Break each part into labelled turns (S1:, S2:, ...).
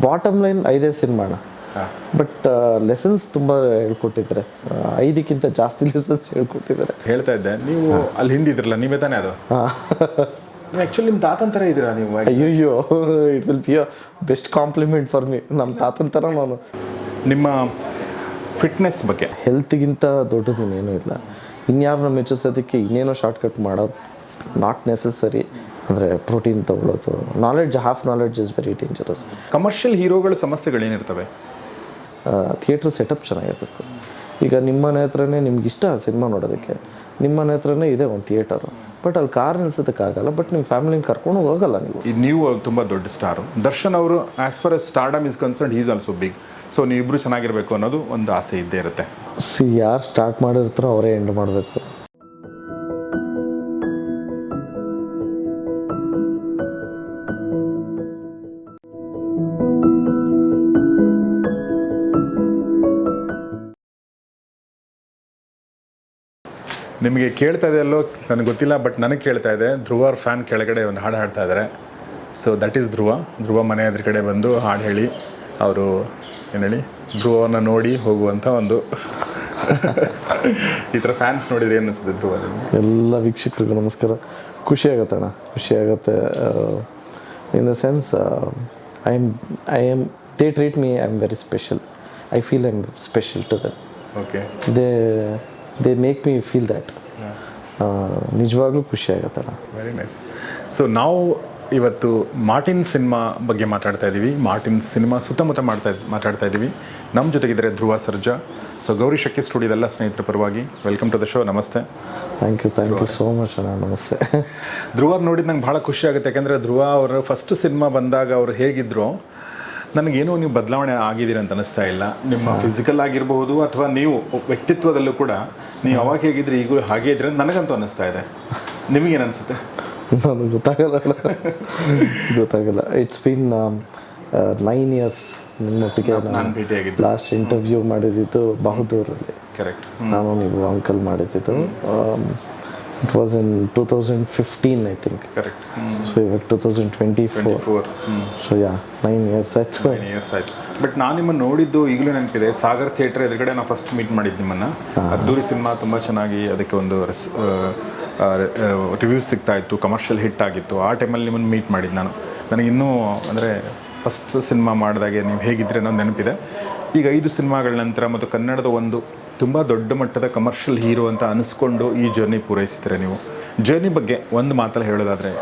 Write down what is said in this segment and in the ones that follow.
S1: Bottom line ಐದೇ ಸಿನಿಮಾನ
S2: ಹಾಂ.
S1: ಬಟ್ ಲೆಸನ್ಸ್ ತುಂಬ ಹೇಳ್ಕೊಟ್ಟಿದ್ದಾರೆ. ಐದಕ್ಕಿಂತ ಜಾಸ್ತಿ ಲೆಸನ್ಸ್ ಹೇಳ್ಕೊಟ್ಟಿದ್ದಾರೆ.
S2: ಹೇಳ್ತಾ ಇದ್ದೆ. ನೀವು ಅಲ್ಲಿ ಹಿಂದಿದ್ರಲ್ಲ ನೀವೇ ತಾನೇ ಅದು? ಆ್ಯಕ್ಚುಲಿ ನಿಮ್ಮ ತಾತನ ಥರ ಇದ್ದೀರಾ ನೀವು?
S1: ಅಯ್ಯೋ it will be a best compliment for me ನಮ್ಮ ತಾತನ ಥರ ನಾನು.
S2: ನಿಮ್ಮ ಫಿಟ್ನೆಸ್ ಬಗ್ಗೆ.
S1: ಹೆಲ್ತ್ಗಿಂತ ದೊಡ್ಡದೇನೇನೂ ಇನ್ನೇನೂ ಇಲ್ಲ. ಇನ್ಯಾರನ್ನ ಮೆಚ್ಚಿಸೋದಕ್ಕೆ ಇನ್ನೇನೋ ಶಾರ್ಟ್ಕಟ್ ಮಾಡೋದು ನಾಟ್ ನೆಸಸರಿ ಅಂದರೆ ಪ್ರೋಟೀನ್ ತಗೊಳ್ಳೋದು. Knowledge half knowledge is very dangerous
S2: commercial ಹೀರೋಗಳ ಸಮಸ್ಯೆಗಳೇನಿರ್ತವೆ
S1: ಥಿಯೇಟ್ರ್ ಸೆಟಪ್ ಚೆನ್ನಾಗಿರ್ಬೇಕು. ಈಗ ನಿಮ್ಮನೆ ಹತ್ರನೇ ನಿಮ್ಗೆ ಇಷ್ಟ ಸಿನಿಮಾ ನೋಡೋದಕ್ಕೆ. ನಿಮ್ಮನೆ ಹತ್ರನೇ ಇದೆ ಒಂದು ಥಿಯೇಟರು ಬಟ್ ಅಲ್ಲಿ ಕಾರ್ ನಿಲ್ಸೋದಕ್ಕಾಗಲ್ಲ ಬಟ್ ನಿಮ್ಮ ಫ್ಯಾಮಿಲಿನ ಕರ್ಕೊಂಡು ಹೋಗಲ್ಲ ನೀವು.
S2: ಈ ನೀವು ತುಂಬ ದೊಡ್ಡ ಸ್ಟಾರು ದರ್ಶನ್ ಅವರು as far as stardom is concern is also big so ನೀವಿಬ್ರು ಚೆನ್ನಾಗಿರಬೇಕು ಅನ್ನೋದು ಒಂದು ಆಸೆ ಇದ್ದೇ ಇರುತ್ತೆ.
S1: ಸಿ ಯಾರು ಸ್ಟಾರ್ಟ್ ಮಾಡಿರ್ತಾರೋ ಅವರೇ ಎಂಡ್ ಮಾಡಬೇಕು.
S2: ನಿಮಗೆ ಕೇಳ್ತಾ ಇದೆ ಅಲ್ಲೋ? ನನಗೆ ಗೊತ್ತಿಲ್ಲ ಬಟ್ ನನಗೆ ಕೇಳ್ತಾ ಇದೆ. ಧ್ರುವ ಅವ್ರ ಫ್ಯಾನ್ ಕೆಳಗಡೆ ಒಂದು ಹಾಡು ಹಾಡ್ತಾ ಇದ್ದಾರೆ so that is Dhruva. Dhruva ಮನೆ ಅದ್ರ ಕಡೆ ಬಂದು ಹಾಡು ಹೇಳಿ. ಅವರು ಏನು ಹೇಳಿ? ಧ್ರುವನ ನೋಡಿ ಹೋಗುವಂಥ ಒಂದು ಈ ಥರ ಫ್ಯಾನ್ಸ್ ನೋಡಿದ್ರೆ ಏನು ಅನಿಸುತ್ತೆ ಧ್ರುವ
S1: ಎಲ್ಲ ವೀಕ್ಷಕರಿಗೂ ನಮಸ್ಕಾರ. ಖುಷಿ ಆಗುತ್ತೆ ಅಣ್ಣ. ಖುಷಿ ಆಗುತ್ತೆ. In the sense I am I am they treat me I am very special I feel I am special to them
S2: okay
S1: they they make me feel that ನಿಜವಾಗ್ಲೂ ಖುಷಿ ಆಗುತ್ತೆ ಅಣ್ಣ.
S2: ವೆರಿ ನೈಸ್ ಸೊ ನಾವು ಇವತ್ತು Martin cinema ಬಗ್ಗೆ ಮಾತಾಡ್ತಾ ಇದ್ದೀವಿ Martin cinema ಸುತ್ತಮುತ್ತ ಮಾಡ್ತಾ ಮಾತಾಡ್ತಾ ಇದ್ದೀವಿ ನಮ್ಮ ಜೊತೆಗಿದ್ದಾರೆ ಧ್ರುವ ಸರ್ಜಾ. ಸೊ ಗೌರಿ ಶಕ್ತಿ ಸ್ಟುಡಿಯೋದೆಲ್ಲ ಸ್ನೇಹಿತರ ಪರವಾಗಿ ವೆಲ್ಕಮ್ ಟು ದ ಶೋ ನಮಸ್ತೆ.
S1: Thank you thank you so much ಅಣ್ಣ. ನಮಸ್ತೆ.
S2: ಧ್ರುವ ನೋಡಿದ ನಂಗೆ ಭಾಳ ಖುಷಿ ಆಗುತ್ತೆ. ಯಾಕಂದರೆ ಧ್ರುವ ಅವರ ಫಸ್ಟ್ ಸಿನಿಮಾ ಬಂದಾಗ ಅವರು ಹೇಗಿದ್ರು ನನಗೇನೋ ನೀವು ಬದಲಾವಣೆ ಆಗಿದ್ದೀರ ಅಂತ ಅನಿಸ್ತಾ ಇಲ್ಲ. ನಿಮ್ಮ ಫಿಸಿಕಲ್ ಆಗಿರಬಹುದು ಅಥವಾ ನೀವು ವ್ಯಕ್ತಿತ್ವದಲ್ಲೂ ಕೂಡ ನೀವು ಅವಾಗ ಹೇಗಿದ್ರೆ ಈಗೂ ಹಾಗೆ ಇದ್ರೆ ನನಗಂತೂ ಅನ್ನಿಸ್ತಾ ಇದೆ. ನಿಮಗೇನು ಅನಿಸುತ್ತೆ?
S1: ನನಗೆ ಗೊತ್ತಾಗಲ್ಲ. ಗೊತ್ತಾಗಲ್ಲ. ಇಟ್ಸ್ ಬೀನ್ ನೈನ್ ಇಯರ್ಸ್ ನಿಮ್ಮೊಟ್ಟಿಗೆ
S2: ನಾನು ಭೇಟಿಯಾಗಿದ್ದೆ
S1: ಲಾಸ್ಟ್ ಇಂಟರ್ವ್ಯೂ ಮಾಡಿದ್ದು ಬಹುದೂರಲ್ಲಿ
S2: ಕರೆಕ್ಟ್
S1: ನಾನು ನೀವು ಅಂಕಲ್ ಮಾಡಿದ್ದು. It was in two thousand fifteen I think
S2: correct
S1: so ಇವಾಗ two thousand twenty four
S2: four
S1: so yeah nine years ಆಯ್ತು
S2: ನೈನ್ ಇಯರ್ಸ್ ಆಯ್ತು ಬಟ್ ನಾನು ನಿಮ್ಮನ್ನು ನೋಡಿದ್ದು ಈಗಲೂ ನೆನಪಿದೆ. ಸಾಗರ್ ಥಿಯೇಟರ್ ಎದುರುಗಡೆ ನಾನು ಫಸ್ಟ್ ಮೀಟ್ ಮಾಡಿದ್ದು ನಿಮ್ಮನ್ನು. ಅದ್ದೂರಿ ಸಿನಿಮಾ ತುಂಬ ಚೆನ್ನಾಗಿ ಅದಕ್ಕೆ ಒಂದು ರೆಸ್ ರಿವ್ಯೂಸ್ ಸಿಗ್ತಾ ಇತ್ತು. ಕಮರ್ಷಿಯಲ್ ಹಿಟ್ ಆಗಿತ್ತು. ಆ ಟೈಮಲ್ಲಿ ನಿಮ್ಮನ್ನು ಮೀಟ್ ಮಾಡಿದ್ದು ನಾನು. ನನಗಿನ್ನೂ ಅಂದರೆ ಫಸ್ಟ್ ಸಿನಿಮಾ ಮಾಡಿದಾಗೆ ನೀವು ಹೇಗಿದ್ರೆ ಅನ್ನೋದು ನೆನಪಿದೆ. ಈಗ ಐದು ಸಿನಿಮಾಗಳ ನಂತರ ಮತ್ತು ಕನ್ನಡದ ಒಂದು ತುಂಬ ದೊಡ್ಡ ಮಟ್ಟದ ಕಮರ್ಷಿಯಲ್ ಹೀರೋ ಅಂತ ಅನಿಸ್ಕೊಂಡು ಈ ಜರ್ನಿ ಪೂರೈಸಿದ್ರೆ ನೀವು? ಜರ್ನಿ ಬಗ್ಗೆ ಒಂದು ಮಾತಲ್ಲಿ ಹೇಳೋದಾದರೆ.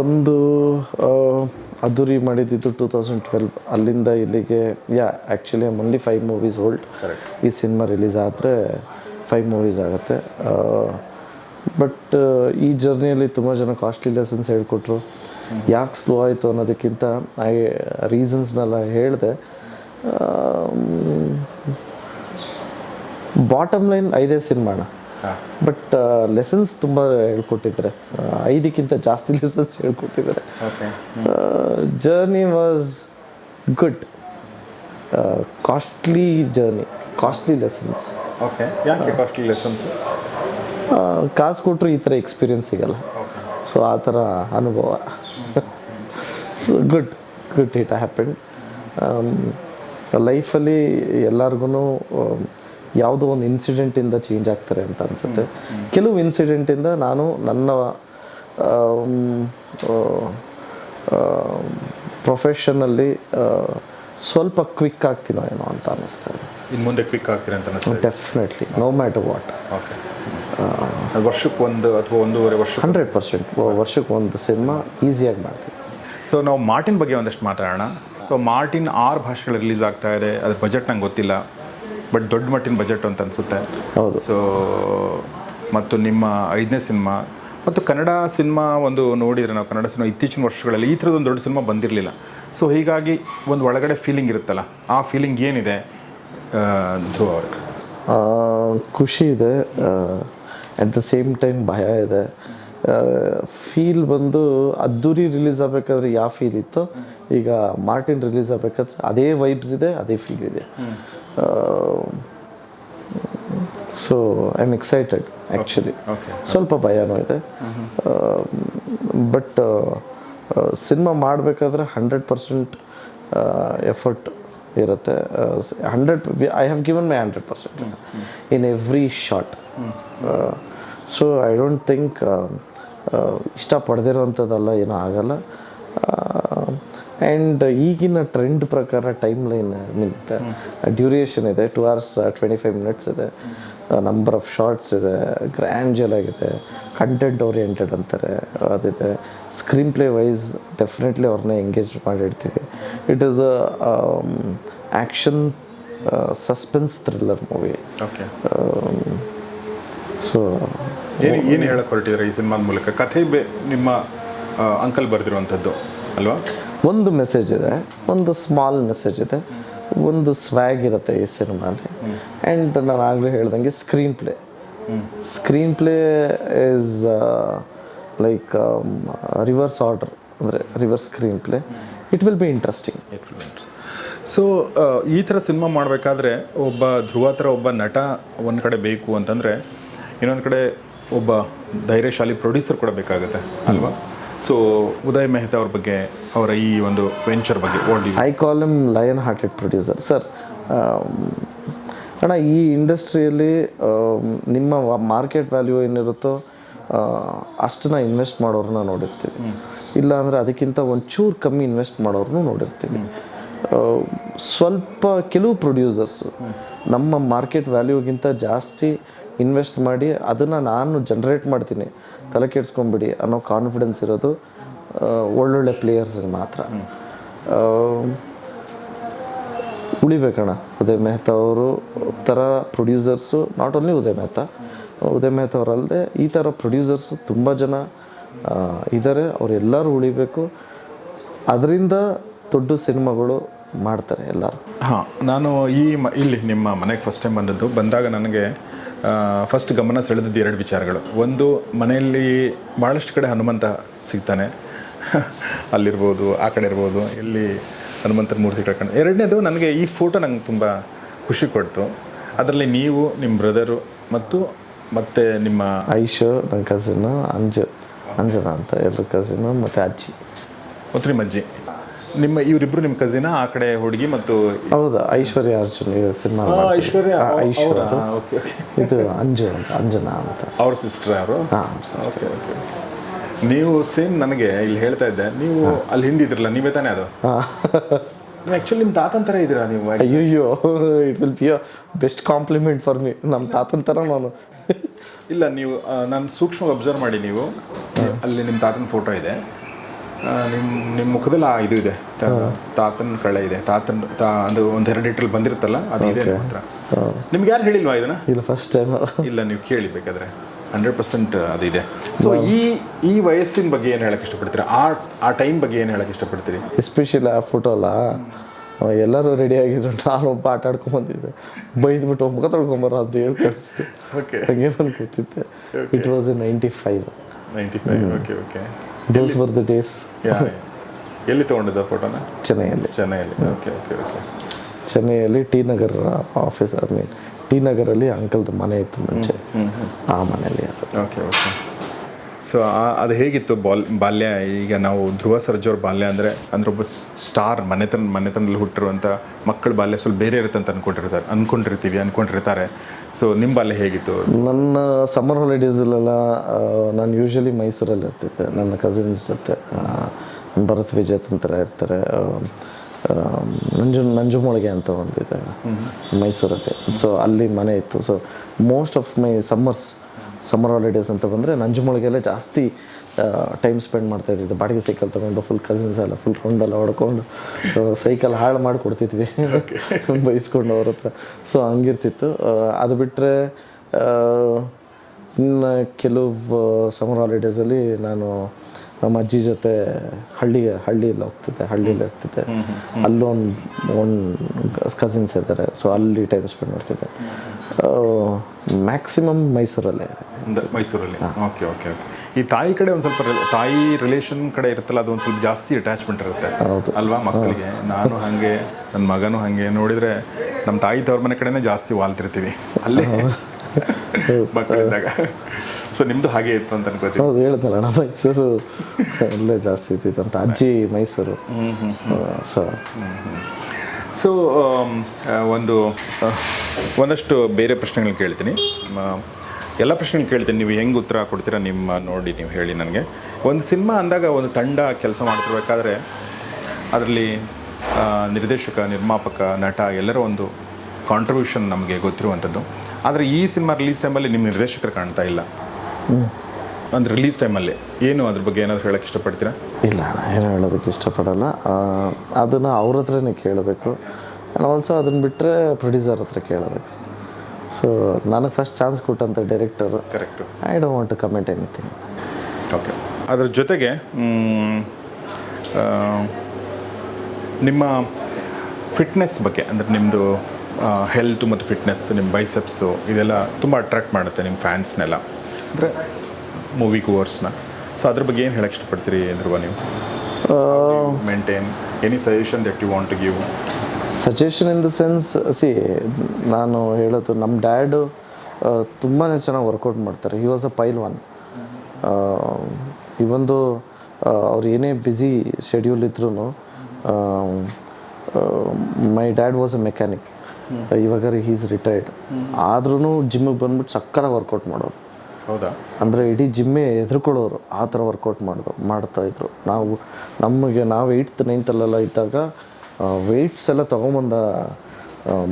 S1: ಒಂದು ಅದುರಿ ಅದ್ದೂರಿ ಮಾಡಿದ್ದು ಟೂ ತೌಸಂಡ್ ಟ್ವೆಲ್ವ್ ಅಲ್ಲಿಂದ ಇಲ್ಲಿಗೆ yeah actually only five movies old ಈ ಸಿನಿಮಾ ರಿಲೀಸ್ ಆದರೆ ಫೈವ್ ಮೂವೀಸ್ ಆಗುತ್ತೆ. ಬಟ್ ಈ ಜರ್ನಿಯಲ್ಲಿ ತುಂಬ ಜನ ಕಾಸ್ಟ್ಲಿ ಲೆಸನ್ಸ್ ಹೇಳ್ಕೊಟ್ರು. ಯಾಕೆ ಸ್ಲೋ ಆಯಿತು ಅನ್ನೋದಕ್ಕಿಂತ ಐ ರೀಸನ್ಸ್ನೆಲ್ಲ ಹೇಳಿದೆ. ಬಾಟಮ್ ಲೈನ್ ಐದೇ ಸಿನಿಮಾಣ ಬಟ್ ಲೆಸನ್ಸ್ ತುಂಬ ಹೇಳ್ಕೊಟ್ಟಿದ್ದಾರೆ. ಐದಕ್ಕಿಂತ ಜಾಸ್ತಿ ಲೆಸನ್ಸ್ ಹೇಳ್ಕೊಟ್ಟಿದ್ದಾರೆ.
S2: Okay
S1: journey was good costly journey costly lessons
S2: okay ಯಾಕೆ ಕಾಸ್ಟ್ಲಿ ಲೆಸನ್ಸ್
S1: ಕಾಸು ಕೊಟ್ಟರು ಈ ಥರ ಎಕ್ಸ್ಪೀರಿಯನ್ಸ್ ಸಿಗಲ್ಲ. ಸೊ ಆ ಥರ ಅನುಭವ. So good good it happen ಲೈಫಲ್ಲಿ ಎಲ್ಲರಿಗೂ ಯಾವುದೋ ಒಂದು ಇನ್ಸಿಡೆಂಟಿಂದ ಚೇಂಜ್ ಆಗ್ತಾರೆ ಅಂತ ಅನಿಸುತ್ತೆ. ಕೆಲವು ಇನ್ಸಿಡೆಂಟಿಂದ ನಾನು ನನ್ನ ಪ್ರೊಫೆಷನಲ್ಲಿ ಸ್ವಲ್ಪ ಕ್ವಿಕ್ ಆಗ್ತೀನೋ ಏನೋ ಅಂತ ಅನ್ನಿಸ್ತಾ ಇದೆ.
S2: ಇನ್ನು ಮುಂದೆ ಕ್ವಿಕ್ ಆಗ್ತೀರಾ ಅಂತ ಅನಿಸ್ತದೆ
S1: definitely no matter what
S2: okay ವರ್ಷಕ್ಕೆ ಒಂದು ಅಥವಾ ಒಂದೂವರೆ ವರ್ಷ
S1: ಹಂಡ್ರೆಡ್ ಪರ್ಸೆಂಟ್ ವರ್ಷಕ್ಕೆ ಒಂದು ಸಿನಿಮಾ ಈಸಿಯಾಗಿ ಮಾಡ್ತೀನಿ
S2: ಸೊ ನಾವು ಮಾರ್ಟಿನ್ ಬಗ್ಗೆ ಒಂದಷ್ಟು ಮಾತಾಡೋಣ. ಸೊ ಮಾರ್ಟಿನ್ ಆರು ಭಾಷೆಗಳು ರಿಲೀಸ್ ಆಗ್ತಾ ಇದೆ. ಅದ್ರ ಬಜೆಟ್ ನಂಗೆ ಗೊತ್ತಿಲ್ಲ. ಬಟ್ ದೊಡ್ಡ ಮಟ್ಟಿನ ಬಜೆಟ್ ಅಂತ ಅನಿಸುತ್ತೆ.
S1: ಹೌದು.
S2: ಸೊ ಮತ್ತು ನಿಮ್ಮ ಐದನೇ ಸಿನಿಮಾ ಮತ್ತು ಕನ್ನಡ ಸಿನಿಮಾ ಒಂದು ನೋಡಿದರೆ ನಾವು ಕನ್ನಡ ಸಿನಿಮಾ ಇತ್ತೀಚಿನ ವರ್ಷಗಳಲ್ಲಿ ಈ ಥರದೊಂದು ದೊಡ್ಡ ಸಿನಿಮಾ ಬಂದಿರಲಿಲ್ಲ. ಸೊ ಹೀಗಾಗಿ ಒಂದು ಒಳಗಡೆ ಫೀಲಿಂಗ್ ಇರುತ್ತಲ್ಲ ಆ ಫೀಲಿಂಗ್ ಏನಿದೆ? ಧ್ರುವ ಅವರು.
S1: ಖುಷಿ ಇದೆ. ಅಟ್ ದ ಸೇಮ್ ಟೈಮ್ ಭಯ ಇದೆ. ಫೀಲ್ ಬಂದು ಅದ್ದೂರಿ ರಿಲೀಸ್ ಆಗಬೇಕಾದ್ರೆ ಯಾವ ಫೀಲ್ ಇತ್ತು ಈಗ ಮಾರ್ಟಿನ್ ರಿಲೀಸ್ ಆಗಬೇಕಾದ್ರೆ ಅದೇ ವೈಬ್ಸ್ ಇದೆ ಅದೇ ಫೀಲ್ ಇದೆ. So I am excited actually ಸ್ವಲ್ಪ ಭಯನೂ ಇದೆ. ಬಟ್ ಸಿನಿಮಾ ಮಾಡಬೇಕಾದ್ರೆ ಹಂಡ್ರೆಡ್ ಪರ್ಸೆಂಟ್ ಎಫರ್ಟ್ ಇರುತ್ತೆ. Hundred I have given my hundred percent in every shot so I don't think ಇಷ್ಟಪಡ್ದಿರೋಂಥದ್ದೆಲ್ಲ ಏನೂ ಆಗಲ್ಲ. ಆ್ಯಂಡ್ ಈಗಿನ ಟ್ರೆಂಡ್ ಪ್ರಕಾರ ಟೈಮ್ ಲೈನ್ ಮೀನ್ ಡ್ಯೂರೇಷನ್ ಇದೆ two hours twenty five minutes ಇದೆ. ನಂಬರ್ ಆಫ್ ಶಾರ್ಟ್ಸ್ ಇದೆ ಗ್ರ್ಯಾಂಜಲ್ ಆಗಿದೆ content oriented ಅಂತಾರೆ ಅದಿದೆ. ಸ್ಕ್ರೀನ್ ಪ್ಲೇ ವೈಸ್ ಡೆಫಿನೆಟ್ಲಿ ಅವ್ರನ್ನ ಎಂಗೇಜ್ ಮಾಡಿರ್ತೀವಿ. It is a action suspense thriller movie
S2: okay
S1: so
S2: ಏನು ಏನು ಹೇಳಕ್ ಹೊರಟಿದ್ರೆ ಈ ಸಿನಿಮಾದ ಮೂಲಕ? ಕಥೆ ಬೇ ನಿಮ್ಮ ಅಂಕಲ್ ಬರೆದಿರುವಂಥದ್ದು ಅಲ್ವಾ?
S1: ಒಂದು ಮೆಸೇಜ್ ಇದೆ, ಒಂದು ಸ್ಮಾಲ್ ಮೆಸೇಜ್ ಇದೆ, ಒಂದು ಸ್ವ್ಯಾಗ್ ಇರುತ್ತೆ ಈ ಸಿನಿಮಾಲಿ. ಆ್ಯಂಡ್ ನಾನು ಆಗಲೇ ಹೇಳ್ದಂಗೆ screen play screen play is like reverse order ಅಂದರೆ reverse screen play it will be interesting
S2: so ಈ ಥರ ಸಿನಿಮಾ ಮಾಡಬೇಕಾದ್ರೆ ಒಬ್ಬ ಧ್ರುವ ಥರ ಒಬ್ಬ ನಟ ಒಂದು ಕಡೆ ಬೇಕು ಅಂತಂದರೆ ಇನ್ನೊಂದು ಕಡೆ ಒಬ್ಬ ಧೈರ್ಯಶಾಲಿ ಪ್ರೊಡ್ಯೂಸರ್ ಕೂಡ ಬೇಕಾಗುತ್ತೆ, ಅಲ್ವಾ? ಸೊ ಉದಯ್ ಮೆಹ್ತಾ ಅವ್ರ ಬಗ್ಗೆ ಅವರ ಈ ಒಂದು ವೆಂಚರ್ ಬಗ್ಗೆ old
S1: I call em lion hearted producer sir ಅಣ್ಣ ಈ ಇಂಡಸ್ಟ್ರಿಯಲ್ಲಿ ನಿಮ್ಮ ಮಾರ್ಕೆಟ್ ವ್ಯಾಲ್ಯೂ ಏನಿರುತ್ತೋ ಅಷ್ಟನ್ನ ಇನ್ವೆಸ್ಟ್ ಮಾಡೋರನ್ನ ನೋಡಿರ್ತೀವಿ. ಇಲ್ಲ ಅಂದರೆ ಅದಕ್ಕಿಂತ ಒಂಚೂರು ಕಮ್ಮಿ ಇನ್ವೆಸ್ಟ್ ಮಾಡೋರನ್ನು ನೋಡಿರ್ತೀವಿ. ಸ್ವಲ್ಪ ಕೆಲವು ಪ್ರೊಡ್ಯೂಸರ್ಸು ನಮ್ಮ ಮಾರ್ಕೆಟ್ ವ್ಯಾಲ್ಯೂಗಿಂತ ಜಾಸ್ತಿ ಇನ್ವೆಸ್ಟ್ ಮಾಡಿ ಅದನ್ನು ನಾನು ಜನ್ರೇಟ್ ಮಾಡ್ತೀನಿ. ತಲೆ ಕೆಡ್ಸ್ಕೊಂಬಿಡಿ ಅನ್ನೋ ಕಾನ್ಫಿಡೆನ್ಸ್ ಇರೋದು ಒಳ್ಳೊಳ್ಳೆ ಪ್ಲೇಯರ್ಸಿಗೆ ಮಾತ್ರ. ಉಳಿಬೇಕಣ್ಣ. ಉದಯ್ ಮೆಹ್ತಾ ಅವರು ಥರ producers not only Uday Mehta Uday Mehta ಅವರಲ್ಲದೆ ಈ ಥರ ಪ್ರೊಡ್ಯೂಸರ್ಸ್ ತುಂಬ ಜನ ಇದ್ದಾರೆ ಅವರೆಲ್ಲರೂ ಉಳಿಬೇಕು. ಅದರಿಂದ ದೊಡ್ಡ ಸಿನಿಮಾಗಳು ಮಾಡ್ತಾರೆ ಎಲ್ಲರೂ.
S2: ಹಾಂ, ನಾನು ಈ ಇಲ್ಲಿ ನಿಮ್ಮ ಮನೆಗೆ ಫಸ್ಟ್ ಟೈಮ್ ಬಂದದ್ದು. ಬಂದಾಗ ನನಗೆ ಫಸ್ಟ್ ಗಮನ ಸೆಳೆದಿದ್ದು ಎರಡು ವಿಚಾರಗಳು. ಒಂದು ಮನೆಯಲ್ಲಿ ಭಾಳಷ್ಟು ಕಡೆ ಹನುಮಂತ ಸಿಗ್ತಾನೆ. ಅಲ್ಲಿರ್ಬೋದು ಆ ಕಡೆ ಇರ್ಬೋದು ಇಲ್ಲಿ ಹನುಮಂತನ ಮೂರ್ತಿ ಕಳ್ಕೊಂಡು. ಎರಡನೇದು ನನಗೆ ಈ ಫೋಟೋ ನಂಗೆ ತುಂಬ ಖುಷಿ ಕೊಡ್ತು. ಅದರಲ್ಲಿ ನೀವು ನಿಮ್ಮ ಬ್ರದರು ಮತ್ತು ಮತ್ತೆ ನಿಮ್ಮ
S1: ಐಶು ನನ್ನ ಕಸಿನ್ ಅಂಜು ಅಂಜನಾ ಅಂತ ಎರಡು ಕಸಿನು ಮತ್ತು ಅಜ್ಜಿ.
S2: ಮತ್ತು ನಿಮ್ಮ ಅಜ್ಜಿ. ನಿಮ್ಮ ಇವರಿಬ್ರು ನಿಮ್ಮ ಕಸಿನ ಆ ಕಡೆ ಹುಡುಗಿ ಮತ್ತು
S1: ಹೌದಾ Aishwarya Arjun cinema
S2: Aishwarya
S1: Aishwarya
S2: okay okay.
S1: ಇದು ಅಂಜು ಅಂತ ಅಂಜನಾ ಅಂತ.
S2: ಅವ್ರ ಸಿಸ್ಟರ್ ಯಾರು? Okay okay. ನೀವು ಸೇಮ್ ನನಗೆ ಇಲ್ಲಿ ಹೇಳ್ತಾ ಇದ್ದೆ. ನೀವು ಅಲ್ಲಿ ಹಿಂದಿದ್ರಲ್ಲ ನೀವೇ ತಾನೇ ಅದು? ಆ್ಯಕ್ಚುಲಿ ನಿಮ್ಮ ತಾತನ ಥರ ಇದ್ದೀರಾ ನೀವು
S1: ಅಯ್ಯೋ it will be a best compliment for me ನಮ್ಮ ತಾತನ ಥರ ನಾನು.
S2: ಇಲ್ಲ ನೀವು ನಾನು ಸೂಕ್ಷ್ಮ ಅಬ್ಸರ್ವ್ ಮಾಡಿ ನೀವು. ಅಲ್ಲಿ ನಿಮ್ಮ ತಾತನ ಫೋಟೋ ಇದೆ. ನಿಮ್ಮ ನಿಮ್ಮ ಮುಖದಲ್ಲಿ ಆ ಇದು ಇದೆ. ತಾತನ ಕಳೆ ಇದೆ. ತಾತನ ತಾ ಅದು ಒಂದು ಹೆರಿಡಿಟ್ರಲ್ಲಿ ಬಂದಿರುತ್ತಲ್ಲ ಅದು ಇದೆ ಮಾತ್ರ. ನಿಮ್ಗೆ ಯಾರು ಹೇಳಿಲ್ವಾ ಇದನ್ನ?
S1: ಇಲ್ಲ ಫಸ್ಟ್ ಟೈಮ್
S2: ಇಲ್ಲ ನೀವು ಕೇಳಿ ಬೇಕಾದ್ರೆ ಹಂಡ್ರೆಡ್ ಪರ್ಸೆಂಟ್ ಅದಿದೆ ಸೊ ಈ ಈ ವಯಸ್ಸಿನ ಬಗ್ಗೆ ಏನು ಹೇಳಕ್ಕೆ ಇಷ್ಟಪಡ್ತೀರಿ? ಆ ಆ ಟೈಮ್ ಬಗ್ಗೆ ಏನು ಹೇಳಕ್ಕೆ ಇಷ್ಟಪಡ್ತೀರಿ?
S1: ಎಸ್ಪೆಷಲಿ ಆ ಫೋಟೋ ಅಲ್ಲ. ಎಲ್ಲರೂ ರೆಡಿ ಆಗಿದ್ರು ನಾನು ಒಬ್ಬ ಆಟ ಆಡ್ಕೊಂಡ್ ಬಂದಿದ್ದೆ. ಬೈದ್ಬಿಟ್ಟು ಮುಖ ತೊಳ್ಕೊಂಬರ ಅಂತ ಹೇಳಿ ಕಳಿಸ್ತೆ
S2: ಓಕೆ
S1: ಹಂಗೆ ಬಂದು ಕೂತಿದ್ದೆ it was ninety five
S2: ninety five okay okay
S1: those were the days
S2: ಎಲ್ಲಿ ತಗೊಂಡಿದ್ದ ಫೋಟೋನ
S1: ಚೆನ್ನೈಯಲ್ಲಿ.
S2: ಚೆನ್ನೈಯಲ್ಲಿ. Okay okay okay
S1: ಚೆನ್ನೈಯಲ್ಲಿ T Nagar office I mean T ನಗರಲ್ಲಿ ಅಂಕಲ್ದು ಮನೆ ಇತ್ತು ಮುಂಚೆ. ಆ ಮನೆಯಲ್ಲಿ ಅದು.
S2: ಓಕೆ ಓಕೆ ಸೊ ಅದು ಹೇಗಿತ್ತು ಬಾಲ್ ಬಾಲ್ಯ? ಈಗ ನಾವು ಧ್ರುವ ಸರ್ಜೋರ್ ಬಾಲ್ಯ ಅಂದರೆ ಅಂದ್ರೆ ಒಬ್ಬ ಸ್ಟಾರ್ ಮನೆತನ ಮನೆತನದಲ್ಲಿ ಹುಟ್ಟಿರುವಂಥ ಮಕ್ಕಳ ಬಾಲ್ಯ ಸ್ವಲ್ಪ ಬೇರೆ ಇರುತ್ತೆ ಅಂತ ಅನ್ಕೊಂಡಿರ್ತಾರೆ ಅನ್ಕೊಂಡಿರ್ತೀವಿ ಅನ್ಕೊಂಡಿರ್ತಾರೆ. ಸೊ ನಿಮ್ಮ ಬಾಲ್ಯ ಹೇಗಿತ್ತು?
S1: ನನ್ನ ಸಮ್ಮರ್ ಹಾಲಿಡೇಸಲ್ಲೆಲ್ಲ ನಾನು ಯೂಶ್ವಲಿ ಮೈಸೂರಲ್ಲಿ ಇರ್ತಿದ್ದೆ. ನನ್ನ ಕಸಿನ್ಸ್ ಜೊತೆ ಭರತ್ ವಿಜೇತ್ ಅಂತರ ಇರ್ತಾರೆ. ನಂಜು ನಂಜುಮೊಳಗೆ ಅಂತ ಒಂದಿದೆ. ಮೈಸೂರಲ್ಲಿ. ಸೊ ಅಲ್ಲಿ ಮನೆ ಇತ್ತು. So most of my summers summer holidays ಅಂತ ಬಂದರೆ ನಂಜುಮೊಳಗೆಲ್ಲ ಜಾಸ್ತಿ ಟೈಮ್ ಸ್ಪೆಂಡ್ ಮಾಡ್ತಾ ಇದ್ದಿದ್ದು. ಬಾಡಿಗೆ ಸೈಕಲ್ ತೊಗೊಂಡು ಫುಲ್ ಕಸಿನ್ಸ್ ಎಲ್ಲ ಫುಲ್ ಕೊಂಡೆಲ್ಲ ಹೊಡ್ಕೊಂಡು ಸೈಕಲ್ ಹಾಳು ಮಾಡಿ ಕೊಡ್ತಿದ್ವಿ. ಬೈಸ್ಕೊಂಡು ಅವ್ರ ಹತ್ರ. ಸೊ ಹಂಗಿರ್ತಿತ್ತು. ಅದು ಬಿಟ್ಟರೆ ಇನ್ನು ಕೆಲವು ಸಮ್ಮರ್ ಹಾಲಿಡೇಸಲ್ಲಿ ನಾನು ನಮ್ಮ ಅಜ್ಜಿ ಜೊತೆ ಹಳ್ಳಿಗೆ ಹಳ್ಳಿಯಲ್ಲಿ ಹೋಗ್ತಿದ್ದೆ. ಹಳ್ಳಿಯಲ್ಲಿ ಇರ್ತಿದ್ದೆ. ಅಲ್ಲೊಂದು ಒಂದು ಕಸಿನ್ಸ್ ಇದ್ದಾರೆ. ಸೊ ಅಲ್ಲಿ ಟೈಮ್ ಸ್ಪೆಂಡ್ ಮಾಡ್ತಿದ್ದೆ. ಮ್ಯಾಕ್ಸಿಮಮ್ ಮೈಸೂರಲ್ಲೇ.
S2: ಮೈಸೂರಲ್ಲಿ? ಓಕೆ ಓಕೆ ಓಕೆ ಈ ತಾಯಿ ಕಡೆ ಒಂದು ಸ್ವಲ್ಪ ತಾಯಿ ರಿಲೇಷನ್ ಕಡೆ ಇರುತ್ತಲ್ಲ ಅದು ಒಂದು ಸ್ವಲ್ಪ ಜಾಸ್ತಿ ಅಟ್ಯಾಚ್ಮೆಂಟ್ ಇರುತ್ತೆ. ಅಲ್ವಾ ಮಕ್ಕಳಿಗೆ? ನಾನು ಹಾಗೆ ನನ್ನ ಮಗನೂ ಹಾಗೆ. ನೋಡಿದ್ರೆ ನಮ್ಮ ತಾಯಿ ತವ್ರ ಮನೆ ಕಡೆನೇ ಜಾಸ್ತಿ ವಾಲ್ತಿರ್ತೀವಿ. ಅಲ್ಲೇ. ಮಕ್ಕಳಿದ್ದಾಗ. ಸೊ ನಿಮ್ಮದು ಹಾಗೆ ಇತ್ತು ಅಂತ ಅನ್ಕೋತೀವಿ
S1: ಹೌದು ಹೇಳ್ತಲ್ಲ ನಮ್ಮ ಮೈಸೂರು ಅಲ್ಲೇ ಜಾಸ್ತಿ ಇತ್ತು ಅಂತ. ಅಜ್ಜಿ ಮೈಸೂರು. ಸೊ
S2: ಸೊ ಒಂದು ಒಂದಷ್ಟು ಬೇರೆ ಪ್ರಶ್ನೆಗಳು ಕೇಳ್ತೀನಿ. ಎಲ್ಲ ಪ್ರಶ್ನೆಗಳು ಕೇಳ್ತೀನಿ. ನೀವು ಹೆಂಗೆ ಉತ್ತರ ಕೊಡ್ತೀರಾ ನಿಮ್ಮ ನೋಡಿ ನೀವು ಹೇಳಿ ನನಗೆ. ಒಂದು ಸಿನಿಮಾ ಅಂದಾಗ ಒಂದು ತಂಡ ಕೆಲಸ ಮಾಡ್ತಿರ್ಬೇಕಾದ್ರೆ ಅದರಲ್ಲಿ ನಿರ್ದೇಶಕ, ನಿರ್ಮಾಪಕ, ನಟ ಎಲ್ಲರ ಒಂದು ಕಾಂಟ್ರಿಬ್ಯೂಷನ್ ನಮಗೆ ಗೊತ್ತಿರುವಂಥದ್ದು. ಆದರೆ ಈ ಸಿನಿಮಾ ರಿಲೀಸ್ ಟೈಮಲ್ಲಿ ನಿಮ್ಮ ನಿರ್ದೇಶಕರು ಕಾಣ್ತಾ ಇಲ್ಲ. ಅಂದ್ರೆ ರಿಲೀಸ್ ಟೈಮಲ್ಲಿ ಏನು ಅದ್ರ ಬಗ್ಗೆ ಏನಾದರೂ ಹೇಳಕ್ಕೆ ಇಷ್ಟಪಡ್ತೀರಾ?
S1: ಇಲ್ಲ ಏನು ಹೇಳೋದಕ್ಕೆ ಇಷ್ಟಪಡಲ್ಲ. ಅದನ್ನು ಅವ್ರ ಹತ್ರನೇ ಕೇಳಬೇಕು. ಆ್ಯಂಡ್ ಆಲ್ಸೋ ಅದನ್ನು ಬಿಟ್ಟರೆ ಪ್ರೊಡ್ಯೂಸರ್ ಹತ್ರ ಕೇಳಬೇಕು. ಸೊ ನನಗೆ ಫಸ್ಟ್ ಚಾನ್ಸ್ ಕೊಟ್ಟಂಥ director
S2: correct
S1: I don't want to comment anything
S2: okay ಅದ್ರ ಜೊತೆಗೆ ನಿಮ್ಮ ಫಿಟ್ನೆಸ್ ಬಗ್ಗೆ ಅಂದರೆ ನಿಮ್ಮದು ಹೆಲ್ತ್ ಮತ್ತು ಫಿಟ್ನೆಸ್ ನಿಮ್ಮ ಬೈಸೆಪ್ಸು ಇದೆಲ್ಲ ತುಂಬ ಅಟ್ರಾಕ್ಟ್ ಮಾಡುತ್ತೆ ನಿಮ್ಮ ಫ್ಯಾನ್ಸ್ನೆಲ್ಲ ಅಂದರೆ ಮೂವಿ ಕೋರ್ಸ್ನ ಸೊ ಅದ್ರ ಬಗ್ಗೆ ಏನು ಹೇಳಕ್ಕೆ ಇಷ್ಟಪಡ್ತೀರಿ ಧ್ರುವ ನೀವು? Maintain any suggestion that you want to give
S1: suggestion in the sense see ನಾನು ಹೇಳೋದು ನಮ್ಮ ಡ್ಯಾಡು ತುಂಬಾ ಚೆನ್ನಾಗಿ ವರ್ಕೌಟ್ ಮಾಡ್ತಾರೆ. ಹಿ ವಾಸ್ ಅ ಪೈಲ್ ಒನ್ ಈ ಒಂದು ಅವ್ರು ಏನೇ ಬ್ಯುಸಿ ಶೆಡ್ಯೂಲ್ ಇದ್ರೂ my dad was a mechanic ಇವಾಗ ಈಸ್ ರಿಟೈರ್ಡ್ ಆದ್ರೂ ಜಿಮ್ಮಿಗೆ ಬಂದ್ಬಿಟ್ಟು ಸಕ್ಕತ್ತಾಗಿ ವರ್ಕೌಟ್ ಮಾಡೋರು.
S2: ಹೌದಾ?
S1: ಅಂದರೆ ಇಡೀ ಜಿಮ್ಮೆ ಎದುರುಕೊಳ್ಳೋರು ಆ ಥರ ವರ್ಕೌಟ್ ಮಾಡ್ತಾ ಮಾಡ್ತಾಯಿದ್ರು ನಾವು ನಮಗೆ ನಾವು ಏಯ್ಟ್ತ್ ನೈನ್ತಲ್ಲೆಲ್ಲ ಇದ್ದಾಗ ವೆಯ್ಟ್ಸ್ ಎಲ್ಲ ತೊಗೊಂಬಂದ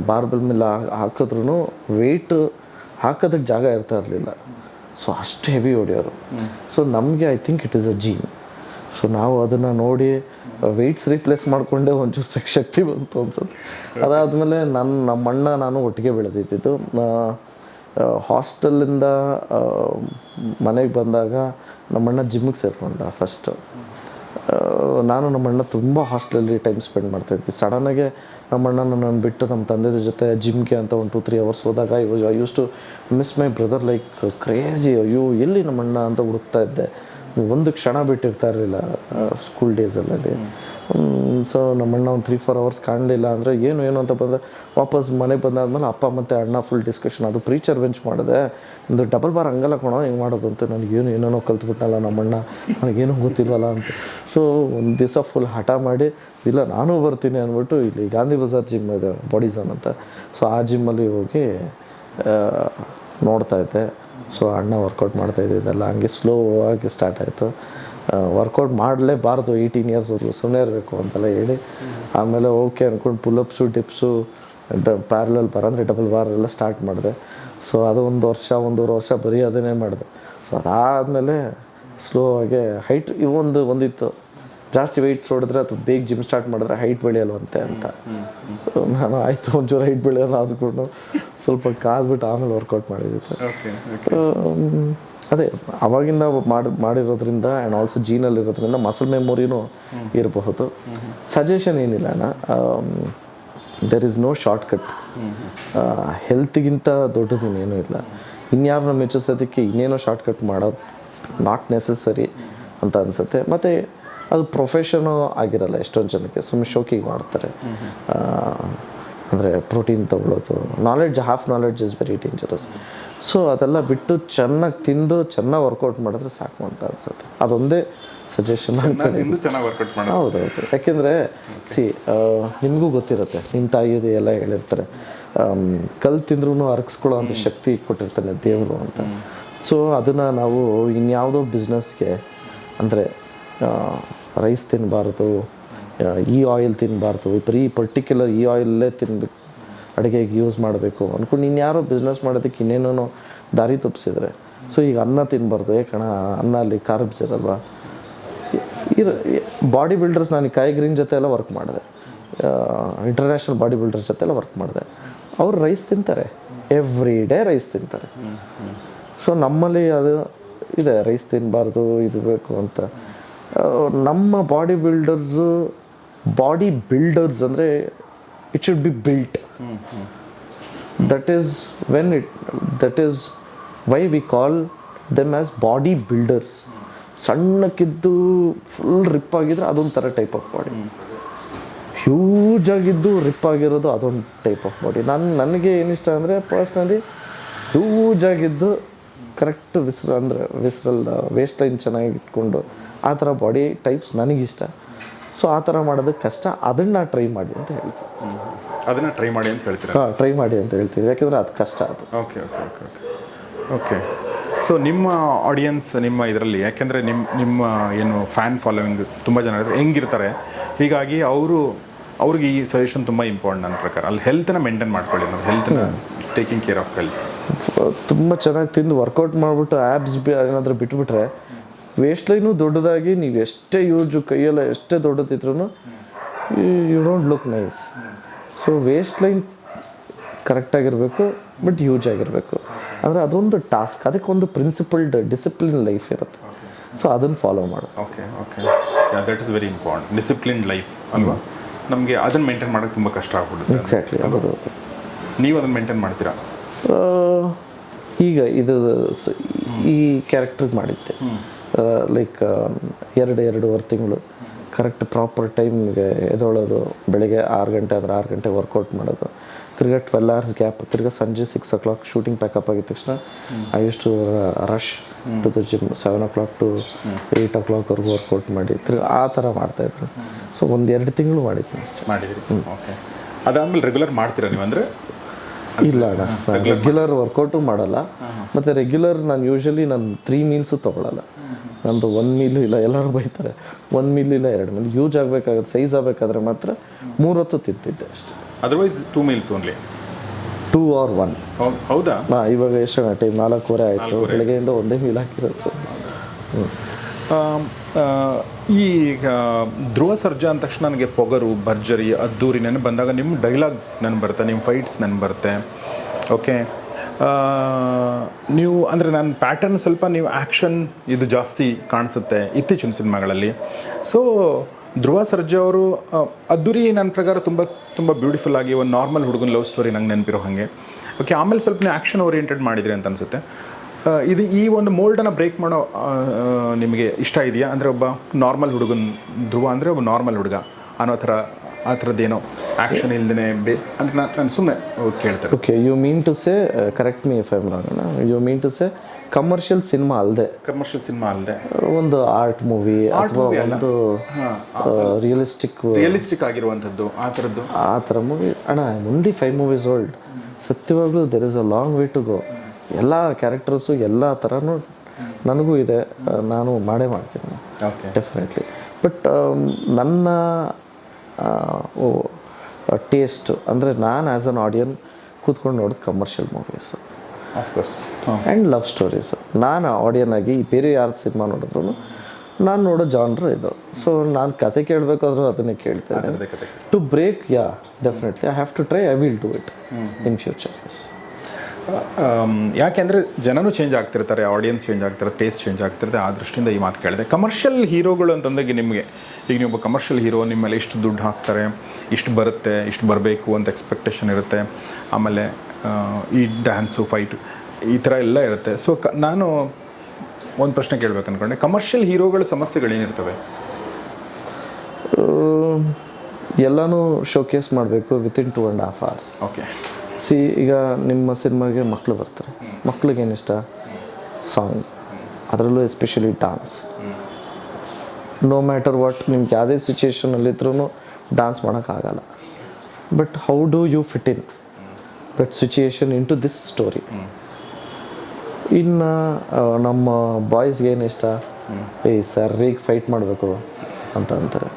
S1: ಬಾರ್ಬಲ್ ಮೇಲೆ ಹಾಕಿದ್ರು ವೆಯ್ಟ್ ಹಾಕೋದಕ್ಕೆ ಜಾಗ ಇರ್ತಾ ಇರಲಿಲ್ಲ. ಸೊ ಅಷ್ಟು ಹೆವಿ ಹೊಡೆಯೋರು. ಸೊ ನಮಗೆ I think it is a gene so ನಾವು ಅದನ್ನು ನೋಡಿ ವೆಯ್ಟ್ಸ್ ರೀಪ್ಲೇಸ್ ಮಾಡಿಕೊಂಡೆ ಒಂಚೂರು ಸ- ಶಕ್ತಿ ಬಂತು ಅನ್ಸುತ್ತೆ. ಅದಾದಮೇಲೆ ನನ್ನ ನಮ್ಮ ಅಣ್ಣ ನಾನು ಒಟ್ಟಿಗೆ ಬೆಳೆದಿದ್ದು ಹಾಸ್ಟೆಲಿಂದ ಮನೆಗೆ ಬಂದಾಗ ನಮ್ಮಣ್ಣ ಜಿಮ್ಮಿಗೆ ಸೇರಿಕೊಂಡ ಫಸ್ಟ್ ನಾನು ನಮ್ಮಣ್ಣ ತುಂಬ ಹಾಸ್ಟೆಲಲ್ಲಿ ಟೈಮ್ ಸ್ಪೆಂಡ್ ಮಾಡ್ತಾಯಿದ್ವಿ ಸಡನ್ನಾಗೆ ನಮ್ಮಣ್ಣ ನನ್ನನ್ನು ಬಿಟ್ಟು ನಮ್ಮ ತಂದೆದ ಜೊತೆ ಜಿಮ್ಗೆ ಅಂತ ಒಂದು ಟು ತ್ರೀ ಅವರ್ಸ್ ಹೋದಾಗ was I use to miss my brother like crazy ಅಯ್ಯೋ, ಎಲ್ಲಿ ನಮ್ಮಣ್ಣ ಅಂತ ಹುಡುಕ್ತಾ ಇದ್ದೆ? ಒಂದು ಕ್ಷಣ ಬಿಟ್ಟಿರ್ತಾ ಇರಲಿಲ್ಲ ಸ್ಕೂಲ್ ಡೇಸಲ್ಲಿ ಸೊ ನಮ್ಮಣ್ಣ ಒಂದು ತ್ರೀ ಫೋರ್ ಅವರ್ಸ್ ಕಾಣಲಿಲ್ಲ ಅಂದರೆ ಏನು ಏನು ಅಂತ ಬಂದರೆ ವಾಪಸ್ ಮನೆಗೆ ಬಂದಾದ್ಮೇಲೆ ಅಪ್ಪ ಮತ್ತು ಅಣ್ಣ ಫುಲ್ ಡಿಸ್ಕಷನ್ ಅದು ಪ್ರೀಚರ್ ಬೆಂಚ್ ಮಾಡಿದೆ. ಒಂದು ಡಬಲ್ ಬಾರ್ ಹಂಗಲ್ಲ ಕೊಣೋ, ಹೆಂಗೆ ಮಾಡೋದು ಅಂತ ನನಗೇನು ಏನೇನೋ ಕಲ್ತ್ಬಿಟ್ಟಲ್ಲ ನಮ್ಮಣ್ಣ. ನನಗೇನು ಗೊತ್ತಿಲ್ವಲ್ಲ ಅಂತ. ಸೊ ಒಂದು ದಿವಸ ಫುಲ್ ಹಠ ಮಾಡಿ, ಇಲ್ಲ, ನಾನು ಬರ್ತೀನಿ ಅಂದ್ಬಿಟ್ಟು ಇಲ್ಲಿ ಗಾಂಧಿ ಬಜಾರ್ ಜಿಮ್ ಇದೆ ಬಾಡಿಸನ್ ಅಂತ. ಸೊ ಆ ಜಿಮ್ಮಲ್ಲಿ ಹೋಗಿ ನೋಡ್ತಾ ಇದ್ದೆ. ಸೊ ಅಣ್ಣ ವರ್ಕೌಟ್ ಮಾಡ್ತಾ ಇದೆಲ್ಲ ಹಂಗೆ ಸ್ಲೋ ಆಗಿ ಸ್ಟಾರ್ಟ್ ಆಯಿತು. ವರ್ಕೌಟ್ ಮಾಡಲೇಬಾರ್ದು ಏಯ್ಟೀನ್ ಇಯರ್ಸ್ವರೆಗೂ ಸುಮ್ಮನೆ ಇರಬೇಕು ಅಂತೆಲ್ಲ ಹೇಳಿ. ಆಮೇಲೆ ಓಕೆ ಅಂದ್ಕೊಂಡು pullups dips the parallel bar ಅಂದರೆ ಡಬಲ್ ಬಾರ್ ಎಲ್ಲ ಸ್ಟಾರ್ಟ್ ಮಾಡಿದೆ. ಸೊ ಅದು ಒಂದು ವರ್ಷ ಒಂದೂವರೆ ವರ್ಷ ಬರೀ ಅದನ್ನೇ ಮಾಡಿದೆ. ಸೊ ಅದಾದಮೇಲೆ ಸ್ಲೋ ಆಗಿ ಹೈಟ್ ಇವೊಂದು ಒಂದಿತ್ತು. ಜಾಸ್ತಿ ವೆಯ್ಟ್ ಹೊಡೆದ್ರೆ ಅದು ಬೇಗ ಜಿಮ್ ಸ್ಟಾರ್ಟ್ ಮಾಡಿದ್ರೆ ಹೈಟ್ ಬೆಳೆಯಲ್ವಂತೆ ಅಂತ. ನಾನು ಆಯಿತು ಒಂಚೂರು ಹೈಟ್ ಬೆಳೆಯೋಲ್ಲ ಅಂದ್ಕೊಂಡು ಸ್ವಲ್ಪ ಕಾದ್ಬಿಟ್ಟು ಆಮೇಲೆ ವರ್ಕೌಟ್ ಮಾಡಿದ್ದೆ.
S2: ಓಕೆ
S1: ಆಮ್, ಅದೇ ಅವಾಗಿಂದ ಮಾಡಿ ಮಾಡಿರೋದ್ರಿಂದ ಆ್ಯಂಡ್ ಆಲ್ಸೋ ಜೀನಲ್ಲಿ ಇರೋದ್ರಿಂದ ಮಸಲ್ ಮೆಮೊರಿನೂ ಇರಬಹುದು. ಸಜೆಷನ್ ಏನಿಲ್ಲ ಅಣ್ಣ. There is no short cut ಹೆಲ್ತಿಗಿಂತ ದೊಡ್ಡದು ಇನ್ನೇನೂ ಇಲ್ಲ. ಇನ್ಯಾರನ್ನ ಮೆಚ್ಚಿಸೋದಕ್ಕೆ ಇನ್ನೇನೋ ಶಾರ್ಟ್ ಕಟ್ ಮಾಡೋದು ನಾಟ್ ನೆಸಸರಿ ಅಂತ ಅನಿಸುತ್ತೆ. ಮತ್ತು ಅದು ಪ್ರೊಫೆಷನು ಆಗಿರಲ್ಲ ಎಷ್ಟೊಂದು ಜನಕ್ಕೆ. ಸುಮ್ಮನೆ ಶೋಕಿಗೆ ಮಾಡ್ತಾರೆ. ಅಂದರೆ ಪ್ರೋಟೀನ್ ತಗೊಳ್ಳೋದು. Knowledge half knowledge is very dangerous so ಅದೆಲ್ಲ ಬಿಟ್ಟು ಚೆನ್ನಾಗಿ ತಿಂದು ಚೆನ್ನಾಗಿ ವರ್ಕೌಟ್ ಮಾಡಿದ್ರೆ ಸಾಕು ಅಂತ ಅನ್ಸುತ್ತೆ. ಅದೊಂದೇ ಸಜೆಷನ್
S2: ನಾನು ಹೌದು ಚೆನ್ನಾಗಿ ವರ್ಕೌಟ್ ಮಾಡೋದು
S1: ಹೌದೌದು. ಯಾಕೆಂದರೆ ಸಿ ನಿಮಗೂ ಗೊತ್ತಿರುತ್ತೆ ನಿಮ್ಮ ತಾಯಿದು ಎಲ್ಲ ಹೇಳಿರ್ತಾರೆ ಕಲ್ ತಿಂದ್ರೂ ಅರಗಿಸ್ಕೊಳ್ಳೋ ಅಂಥ ಶಕ್ತಿ ಕೊಟ್ಟಿರ್ತಾನೆ ದೇವರು ಅಂತ. ಸೊ ಅದನ್ನು ನಾವು ಇನ್ಯಾವುದೋ ಬಿಸ್ನೆಸ್ಗೆ ಅಂದರೆ ರೈಸ್ ತಿನ್ನಬಾರ್ದು ಈ ಆಯಿಲ್ ತಿನ್ನಬಾರ್ದು ಈ ಪರ್ಟಿಕ್ಯುಲರ್ ಈ ಆಯಿಲೇ ತಿನ್ಬೇಕು ಅಡುಗೆಗೆ ಯೂಸ್ ಮಾಡಬೇಕು. ಅಂದ್ಕೊಂಡು ಇನ್ಯಾರೋ ಬಿಸ್ನೆಸ್ ಮಾಡೋದಕ್ಕೆ ಇನ್ನೇನೋ ದಾರಿ ತಪ್ಪಿಸಿದ್ರೆ. ಸೊ ಈಗ ಅನ್ನ ತಿನ್ನಬಾರ್ದು ಕಣ, ಅನ್ನ ಅಲ್ಲಿ ಕಾರ್ಬ್ಸ್ ಇರಲ್ವಾ? ಇರ ಬಾಡಿ ಬಿಲ್ಡರ್ಸ್ ನಾನು ಕಾಯಿ ಗ್ರೀನ್ ಜೊತೆ ಎಲ್ಲ ವರ್ಕ್ ಮಾಡಿದೆ. ಇಂಟರ್ನ್ಯಾಷನಲ್ ಬಾಡಿ ಬಿಲ್ಡರ್ಸ್ ಜೊತೆ ಎಲ್ಲ ವರ್ಕ್ ಮಾಡಿದೆ. ಅವ್ರು ರೈಸ್ ತಿಂತಾರೆ. ಎವ್ರಿ ಡೇ ರೈಸ್ ತಿಂತಾರೆ. ಸೊ ನಮ್ಮಲ್ಲಿ ಅದು ಇದೆ. ರೈಸ್ ತಿನ್ನಬಾರ್ದು ಇದು ಬೇಕು ಅಂತ. ನಮ್ಮ ಬಾಡಿ ಬಿಲ್ಡರ್ಸು ಬಾಡಿ ಬಿಲ್ಡರ್ಸ್ ಅಂದರೆ it should be built that is when it that is why we call them as body builders ಸಣ್ಣಕ್ಕಿದ್ದು full rip ಆಗಿದ್ರೆ ಅದೊಂದು ಥರ ಟೈಪ್ ಆಫ್ ಬಾಡಿ ಹ್ಯೂಜ್ ಆಗಿದ್ದು ರಿಪ್ ಆಗಿರೋದು ಅದೊಂದು ಟೈಪ್ ಆಫ್ ಬಾಡಿ ನಾನು, ನನಗೆ ಏನಿಷ್ಟ ಅಂದರೆ ಪರ್ಸ್ನಲಿ ಹ್ಯೂಜ್ ಆಗಿದ್ದು ಕರೆಕ್ಟ್ ವಿಸ್ರ ಅಂದರೆ ವಿಸ್ರಲ್ ವೇಸ್ಟ್ ಲೈನ್ ಚೆನ್ನಾಗಿ ಇಟ್ಕೊಂಡು ಆ ಥರ ಬಾಡಿ ಟೈಪ್ಸ್ ನನಗಿಷ್ಟ. ಸೊ ಆ ಥರ ಮಾಡೋದಕ್ಕೆ ಕಷ್ಟ. ಅದನ್ನು ಟ್ರೈ ಮಾಡಿ ಅಂತ ಹೇಳ್ತೀನಿ
S2: ಅದನ್ನು ಟ್ರೈ ಮಾಡಿ ಅಂತ ಹೇಳ್ತೀರಾ?
S1: ಹಾಂ ಟ್ರೈ ಮಾಡಿ ಅಂತ ಹೇಳ್ತೀವಿ. ಯಾಕೆಂದರೆ ಅದು ಕಷ್ಟ ಅದು.
S2: Okay okay okay okay okay so ನಿಮ್ಮ ಆಡಿಯನ್ಸ್ ನಿಮ್ಮ ಇದರಲ್ಲಿ ಯಾಕೆಂದರೆ ನಿಮ್ಮ ನಿಮ್ಮ ಏನು ಫ್ಯಾನ್ ಫಾಲೋವಿಂಗ್ ತುಂಬ ಜನ ಹೆಂಗಿರ್ತಾರೆ? ಹೀಗಾಗಿ ಅವರು ಅವ್ರಿಗೆ ಈ ಸಜೆಷನ್ ತುಂಬ ಇಂಪಾರ್ಟೆಂಟ್ ನನ್ನ ಪ್ರಕಾರ. ಅಲ್ಲಿ ಹೆಲ್ತನ್ನ ಮೇಂಟೈನ್ ಮಾಡ್ಕೊಳ್ಳಿ ನಾವು. ಹೆಲ್ತನ್ನ ಟೇಕಿಂಗ್ ಕೇರ್ ಆಫ್ ಹೆಲ್ತ್
S1: ತುಂಬ ಚೆನ್ನಾಗಿ ತಿಂದು ವರ್ಕೌಟ್ ಮಾಡಿಬಿಟ್ಟು ಆ್ಯಬ್ಸ್ ಏನಾದರೂ ಬಿಟ್ಬಿಟ್ರೆ ವೇಸ್ಟ್ ಲೈನು ದೊಡ್ಡದಾಗಿ ನೀವು ಎಷ್ಟೇ ಯೂಜು ಕೈಯೆಲ್ಲ ಎಷ್ಟೇ ದೊಡ್ಡದಿದ್ರು you don't look nice so waist line ಕರೆಕ್ಟಾಗಿರಬೇಕು but huge ಆಗಿರಬೇಕು. ಅಂದರೆ ಅದೊಂದು ಟಾಸ್ಕ್ ಅದಕ್ಕೊಂದು ಪ್ರಿನ್ಸಿಪಲ್ಡ್ ಡಿಸಿಪ್ಲಿನ್ ಲೈಫ್ ಇರುತ್ತೆ. ಸೊ ಅದನ್ನು ಫಾಲೋ ಮಾಡು.
S2: Okay okay that is very important discipline life ಅಲ್ವಾ? ನಮಗೆ ಅದನ್ನು ಮೇಂಟೈನ್ ಮಾಡೋಕ್ಕೆ ತುಂಬ ಕಷ್ಟ ಆಗ್ಬಿಡುತ್ತೆ
S1: ಎಕ್ಸಾಕ್ಟ್ಲಿ ಹೌದು ಹೌದು
S2: ನೀವು ಅದನ್ನು ಮೇಂಟೈನ್ ಮಾಡ್ತೀರಾ?
S1: ಈಗ ಇದು ಈ ಕ್ಯಾರೆಕ್ಟ್ರಿಗೆ ಮಾಡಿದ್ದೆ. ಲೈಕ್ ಎರಡು ಎರಡೂವರೆ ತಿಂಗಳು ಕರೆಕ್ಟ್ ಪ್ರಾಪರ್ ಟೈಮ್ಗೆ ಎದೊಳೋದು ಬೆಳಗ್ಗೆ ಆರು ಗಂಟೆ ಆದರೆ ಆರು ಗಂಟೆ ವರ್ಕೌಟ್ ಮಾಡೋದು. ತಿರ್ಗಾ ಟ್ವೆಲ್ ಅವರ್ಸ್ ಗ್ಯಾಪ್ ತಿರ್ಗಾ ಸಂಜೆ six o'clock shooting pack up ಆಗಿದ ತಕ್ಷಣ I use to rush to the gym seven o'clock to eight ಓ ಕ್ಲಾಕ್ವರೆಗೂ ವರ್ಕೌಟ್ ಮಾಡಿ ತಿರ್ಗಾ ಆ ಥರ ಮಾಡ್ತಾಯಿದ್ರು ಸೊ ಒಂದು ಎರಡು ತಿಂಗಳು ಮಾಡಿದ್ವಿ
S2: ಮಾಡಿದ್ರಿ. ಓಕೆ ಅದಾದಮೇಲೆ ರೆಗ್ಯುಲರ್ ಮಾಡ್ತೀರಾ ನೀವು ಅಂದರೆ?
S1: ಇಲ್ಲ ಅಣ್ಣ. ರೆಗ್ಯುಲರ್ ವರ್ಕೌಟು ಮಾಡಲ್ಲ. ಮತ್ತು ರೆಗ್ಯುಲರ್ ನಾನು ಯೂಶಲಿ ನಾನು ತ್ರೀ ಮೀಲ್ಸು ತೊಗೊಳಲ್ಲ. ನಂದು ಒನ್ ಮೀಲು ಇಲ್ಲ ಎಲ್ಲರೂ ಬೈತಾರೆ. ಒನ್ ಮೀಲ್ ಇಲ್ಲ ಎರಡು ಮೀಲ್ ಯೂಸ್ ಆಗಬೇಕಾಗುತ್ತೆ ಸೈಜ್ ಆಗಬೇಕಾದ್ರೆ ಮಾತ್ರ ಮೂರೊತ್ತು ತಿಂತಿದ್ದೆ ಅಷ್ಟೇ.
S2: Otherwise two meals only
S1: two or one
S2: ಹೌದಾ?
S1: ಹಾಂ ಇವಾಗ ಎಷ್ಟು ಟೈಮ್ ನಾಲ್ಕೂವರೆ ಆಯಿತು. ಬೆಳಗ್ಗೆಯಿಂದ ಒಂದೇ ಮೀಲ್ ಹಾಕಿರೋದು.
S2: ಆ, ಈಗ ಧ್ರುವ ಸರ್ಜಾ ಅಂದ ತಕ್ಷಣ ನನಗೆ ಪೊಗರು, ಭರ್ಜರಿ, ಅದ್ದೂರಿ ನೆನಪು ಬಂದಾಗ ನಿಮ್ಮ ಡೈಲಾಗ್ ನೆನಪು ಬರುತ್ತೆ ನಿಮ್ಮ ಫೈಟ್ಸ್ ನೆನಪು ಬರುತ್ತೆ ಓಕೆ ನೀವು ಅಂದರೆ ನನ್ನ ಪ್ಯಾಟರ್ನ್ ಸ್ವಲ್ಪ ನೀವು ಆ್ಯಕ್ಷನ್ ಇದು ಜಾಸ್ತಿ ಕಾಣಿಸುತ್ತೆ ಇತ್ತೀಚಿನ ಸಿನಿಮಾಗಳಲ್ಲಿ. ಸೊ ಧ್ರುವ ಸರ್ಜಾ ಅವರು ಅದ್ದೂರಿ ನನ್ನ ಪ್ರಕಾರ ತುಂಬ ತುಂಬ ಬ್ಯೂಟಿಫುಲ್ ಆಗಿ ಒಂದು ನಾರ್ಮಲ್ ಹುಡುಗನ ಲವ್ ಸ್ಟೋರಿ ನಂಗೆ ನೆನಪಿರೋ ಹಾಗೆ. ಓಕೆ ಆಮೇಲೆ ಸ್ವಲ್ಪ ನೀವು ಆ್ಯಕ್ಷನ್ ಓರಿಯೆಂಟೆಡ್ ಮಾಡಿದ್ರಿ ಅಂತ ಅನಿಸುತ್ತೆ. ಇದು ಈ ಒಂದು ಮೋಲ್ಡನ್ನು ಬ್ರೇಕ್ ಮಾಡೋ ನಿಮಗೆ ಇಷ್ಟ ಇದೆಯಾ? ಅಂದರೆ ಒಬ್ಬ ನಾರ್ಮಲ್ ಹುಡುಗನ ಧ್ರುವ ಅಂದರೆ ಒಬ್ಬ ನಾರ್ಮಲ್ ಹುಡುಗ. ಅನ್ನೋ ಥರ ಆ ಥರದ್ದೇನೋ ಆ್ಯಕ್ಷನ್ ಇಲ್ಲದೇ ಬೇ ಅಂದರೆ ನಾನು ನಾನು ಸುಮ್ಮನೆ ಕೇಳ್ತಾರೆ
S1: okay you mean to say correct me if I'm wrong you mean to say commercial cinema ಅಲ್ಲದೆ
S2: ಕಮರ್ಷಿಯಲ್ ಸಿನಿಮಾ ಅಲ್ಲದೆ
S1: ಒಂದು ಆರ್ಟ್ ಮೂವಿ ಅಥವಾ ಒಂದು ರಿಯಲಿಸ್ಟಿಕ್
S2: ರಿಯಲಿಸ್ಟಿಕ್ ಆಗಿರುವಂಥದ್ದು ಆ ಥರದ್ದು.
S1: ಆ ಥರ ಮೂವಿ ಅಣ್ಣ ಮುಂದೆ five movies old ಸತ್ಯವಾಗ್ಲೂ there is a long way to go ಎಲ್ಲ ಕ್ಯಾರೆಕ್ಟರ್ಸು ಎಲ್ಲ ಥರನೂ ನನಗೂ ಇದೆ. ನಾನು ಮಾಡೇ ಮಾಡ್ತೀನಿ. ಡೆಫಿನೆಟ್ಲಿ ಬಟ್ ನನ್ನ ಟೇಸ್ಟು ಅಂದರೆ ನಾನು ಆ್ಯಸ್ ಅನ್ ಆಡಿಯನ್ ಕೂತ್ಕೊಂಡು ನೋಡೋದು commercial movies
S2: of course
S1: and love stories ನಾನು ಆಡಿಯನ್ ಆಗಿ ಬೇರೆ ಯಾರು ಸಿನಿಮಾ ನೋಡಿದ್ರು ನಾನು ನೋಡೋ ಜಾನ್ರು ಇದು. ಸೊ ನಾನು ಕತೆ ಕೇಳಬೇಕಾದ್ರೂ ಅದನ್ನೇ ಕೇಳ್ತೇನೆ. To break yeah definitely I have to try I will do it in future S
S2: ಯಾಕೆಂದರೆ ಜನರು ಚೇಂಜ್ ಆಗ್ತಿರ್ತಾರೆ ಆಡಿಯನ್ಸ್ ಚೇಂಜ್ ಆಗ್ತಾರೆ ಟೇಸ್ಟ್ ಚೇಂಜ್ ಆಗ್ತಿರುತ್ತೆ ಆ ದೃಷ್ಟಿಯಿಂದ ಈ ಮಾತು ಕೇಳಿದೆ. ಕಮರ್ಷಿಯಲ್ ಹೀರೋಗಳು ಅಂತಂದಾಗ ನಿಮಗೆ ಈಗ ನೀವು ಒಬ್ಬ ಕಮರ್ಷಿಯಲ್ ಹೀರೋ ನಿಮ್ಮ ಮೇಲೆ ಇಷ್ಟು ದುಡ್ಡು ಹಾಕ್ತಾರೆ ಇಷ್ಟು ಬರುತ್ತೆ ಇಷ್ಟು ಬರಬೇಕು ಅಂತ ಎಕ್ಸ್ಪೆಕ್ಟೇಷನ್ ಇರುತ್ತೆ ಆಮೇಲೆ ಈ ಡ್ಯಾನ್ಸು ಫೈಟ್ ಈ ಥರ ಎಲ್ಲ ಇರುತ್ತೆ. ಸೊ ಕ ನಾನು ಒಂದು ಪ್ರಶ್ನೆ ಕೇಳ್ಬೇಕು ಅಂದ್ಕೊಂಡೆ ಕಮರ್ಷಿಯಲ್ ಹೀರೋಗಳ ಸಮಸ್ಯೆಗಳೇನಿರ್ತವೆ
S1: ಎಲ್ಲನೂ ಶೋಕೇಸ್ ಮಾಡಬೇಕು within two and half hours
S2: okay
S1: see ಈಗ ನಿಮ್ಮ ಸಿನಿಮಾಗೆ ಮಕ್ಕಳು ಬರ್ತಾರೆ. ಮಕ್ಳಿಗೆ ಇಷ್ಟ ಸಾಂಗ್ ಅದರಲ್ಲೂ especially dance no matter what ನಿಮ್ಗೆ ಯಾವುದೇ ಸಿಚುಯೇಷನಲ್ಲಿದ್ರೂ ಡಾನ್ಸ್ ಮಾಡೋಕ್ಕಾಗಲ್ಲ but how do you fit in that situation into this story ಇನ್ನು ನಮ್ಮ ಬಾಯ್ಸ್ಗೆ ಏನು ಇಷ್ಟ ಏಯ್ ಸರ್ರಿಗೆ ಫೈಟ್ ಮಾಡಬೇಕು ಅಂತ ಅಂತಾರೆ.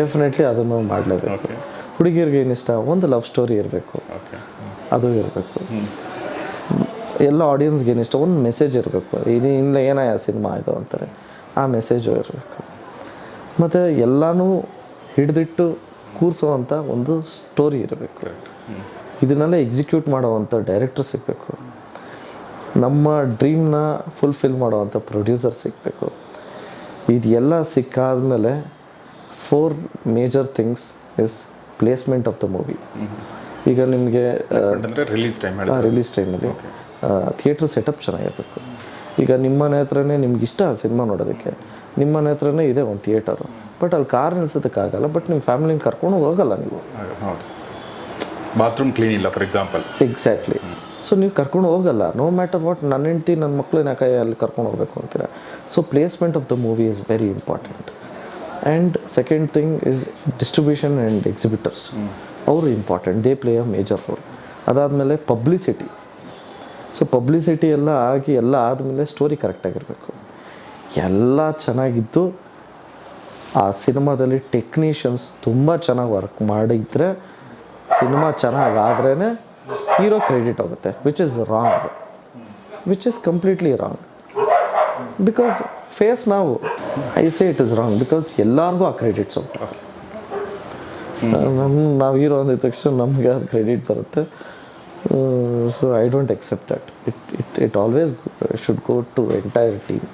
S1: ಡೆಫಿನೆಟ್ಲಿ ಅದನ್ನು ಮಾಡಲೇಬೇಕು. ಹುಡುಗಿಯರಿಗೆ ಏನಿಷ್ಟ ಒಂದು ಲವ್ ಸ್ಟೋರಿ ಇರಬೇಕು. ಅದು ಇರಬೇಕು. ಎಲ್ಲ ಆಡಿಯನ್ಸ್ಗೆ ಏನಿಷ್ಟ ಒಂದು ಮೆಸೇಜ್ ಇರಬೇಕು. ಇದು ಇಲ್ಲ ಏನಾಯ ಸಿನಿಮಾ ಇದು ಅಂತಾರೆ. ಆ ಮೆಸೇಜು ಇರಬೇಕು. ಮತ್ತು ಎಲ್ಲನೂ ಹಿಡಿದಿಟ್ಟು ಕೂರಿಸುವಂಥ ಒಂದು ಸ್ಟೋರಿ ಇರಬೇಕು. ಇದನ್ನೆಲ್ಲ ಎಕ್ಸಿಕ್ಯೂಟ್ ಮಾಡುವಂಥ ಡೈರೆಕ್ಟರ್ ಸಿಗಬೇಕು. ನಮ್ಮ ಡ್ರೀಮ್ನ ಫುಲ್ಫಿಲ್ ಮಾಡುವಂಥ ಪ್ರೊಡ್ಯೂಸರ್ ಸಿಗಬೇಕು. ಇದೆಲ್ಲ ಸಿಕ್ಕಾದ್ಮೇಲೆ four major things is placement of the movie ಈಗ ನಿಮಗೆ
S2: ರಿಲೀಸ್ ಟೈಮ್
S1: ರಿಲೀಸ್ ಟೈಮಲ್ಲಿ ಥಿಯೇಟ್ರ್ ಸೆಟಪ್ ಚೆನ್ನಾಗಿರ್ಬೇಕು. ಈಗ ನಿಮ್ಮ ಮನೆ ಹತ್ರನೇ ನಿಮ್ಗೆ ಇಷ್ಟ ಸಿನಿಮಾ ನೋಡೋದಕ್ಕೆ. ನಿಮ್ಮ ಮನೆ ಹತ್ರನೇ ಇದೆ ಒಂದು ಥಿಯೇಟರು ಬಟ್ ಅಲ್ಲಿ ಕಾರ್ ನಿಲ್ಸೋದಕ್ಕಾಗಲ್ಲ ಬಟ್ ನಿಮ್ಮ ಫ್ಯಾಮಿಲಿನ ಕರ್ಕೊಂಡು ಹೋಗಲ್ಲ ನೀವು.
S2: ಬಾತ್ರೂಮ್ ಕ್ಲೀನ್ ಇಲ್ಲ ಫಾರ್ ಎಕ್ಸಾಂಪಲ್
S1: ಎಕ್ಸಾಕ್ಟ್ಲಿ ಸೊ ನೀವು ಕರ್ಕೊಂಡು ಹೋಗಲ್ಲ. ನೋ ಮ್ಯಾಟರ್ ವಾಟ್ ನನ್ನ ಹೆಂಡ್ತಿ ನನ್ನ ಮಕ್ಕಳು ಯಾಕೆ ಅಲ್ಲಿ ಕರ್ಕೊಂಡು ಹೋಗಬೇಕು ಅಂತೀರ. So placement of the movie is very important and second thing is distribution and exhibitors ಅವರು important they play a major role ಅದಾದಮೇಲೆ ಪಬ್ಲಿಸಿಟಿ ಸೊ ಪಬ್ಲಿಸಿಟಿ ಎಲ್ಲ ಆಗಿ ಎಲ್ಲ ಆದಮೇಲೆ ಸ್ಟೋರಿ ಕರೆಕ್ಟಾಗಿರಬೇಕು ಎಲ್ಲ ಚೆನ್ನಾಗಿದ್ದು ಆ ಸಿನಿಮಾದಲ್ಲಿ ಟೆಕ್ನಿಷಿಯನ್ಸ್ ತುಂಬ ಚೆನ್ನಾಗಿ ವರ್ಕ್ ಮಾಡಿದ್ರೆ ಸಿನಿಮಾ ಚೆನ್ನಾಗಿ ಆದ್ರೇ ಹೀರೋ ಕ್ರೆಡಿಟ್ ಹೋಗುತ್ತೆ which is wrong which is completely wrong because face ನಾವು. I say it is wrong because ಎಲ್ಲರಿಗೂ ಆ ಕ್ರೆಡಿಟ್ಸ್ ನಮ್ಮ ನಾವು ಹೀರೋ ಅಂದಿದ ತಕ್ಷಣ ನಮಗೆ ಅದು ಕ್ರೆಡಿಟ್ ಬರುತ್ತೆ. So I don't except that it it it always should go to entire team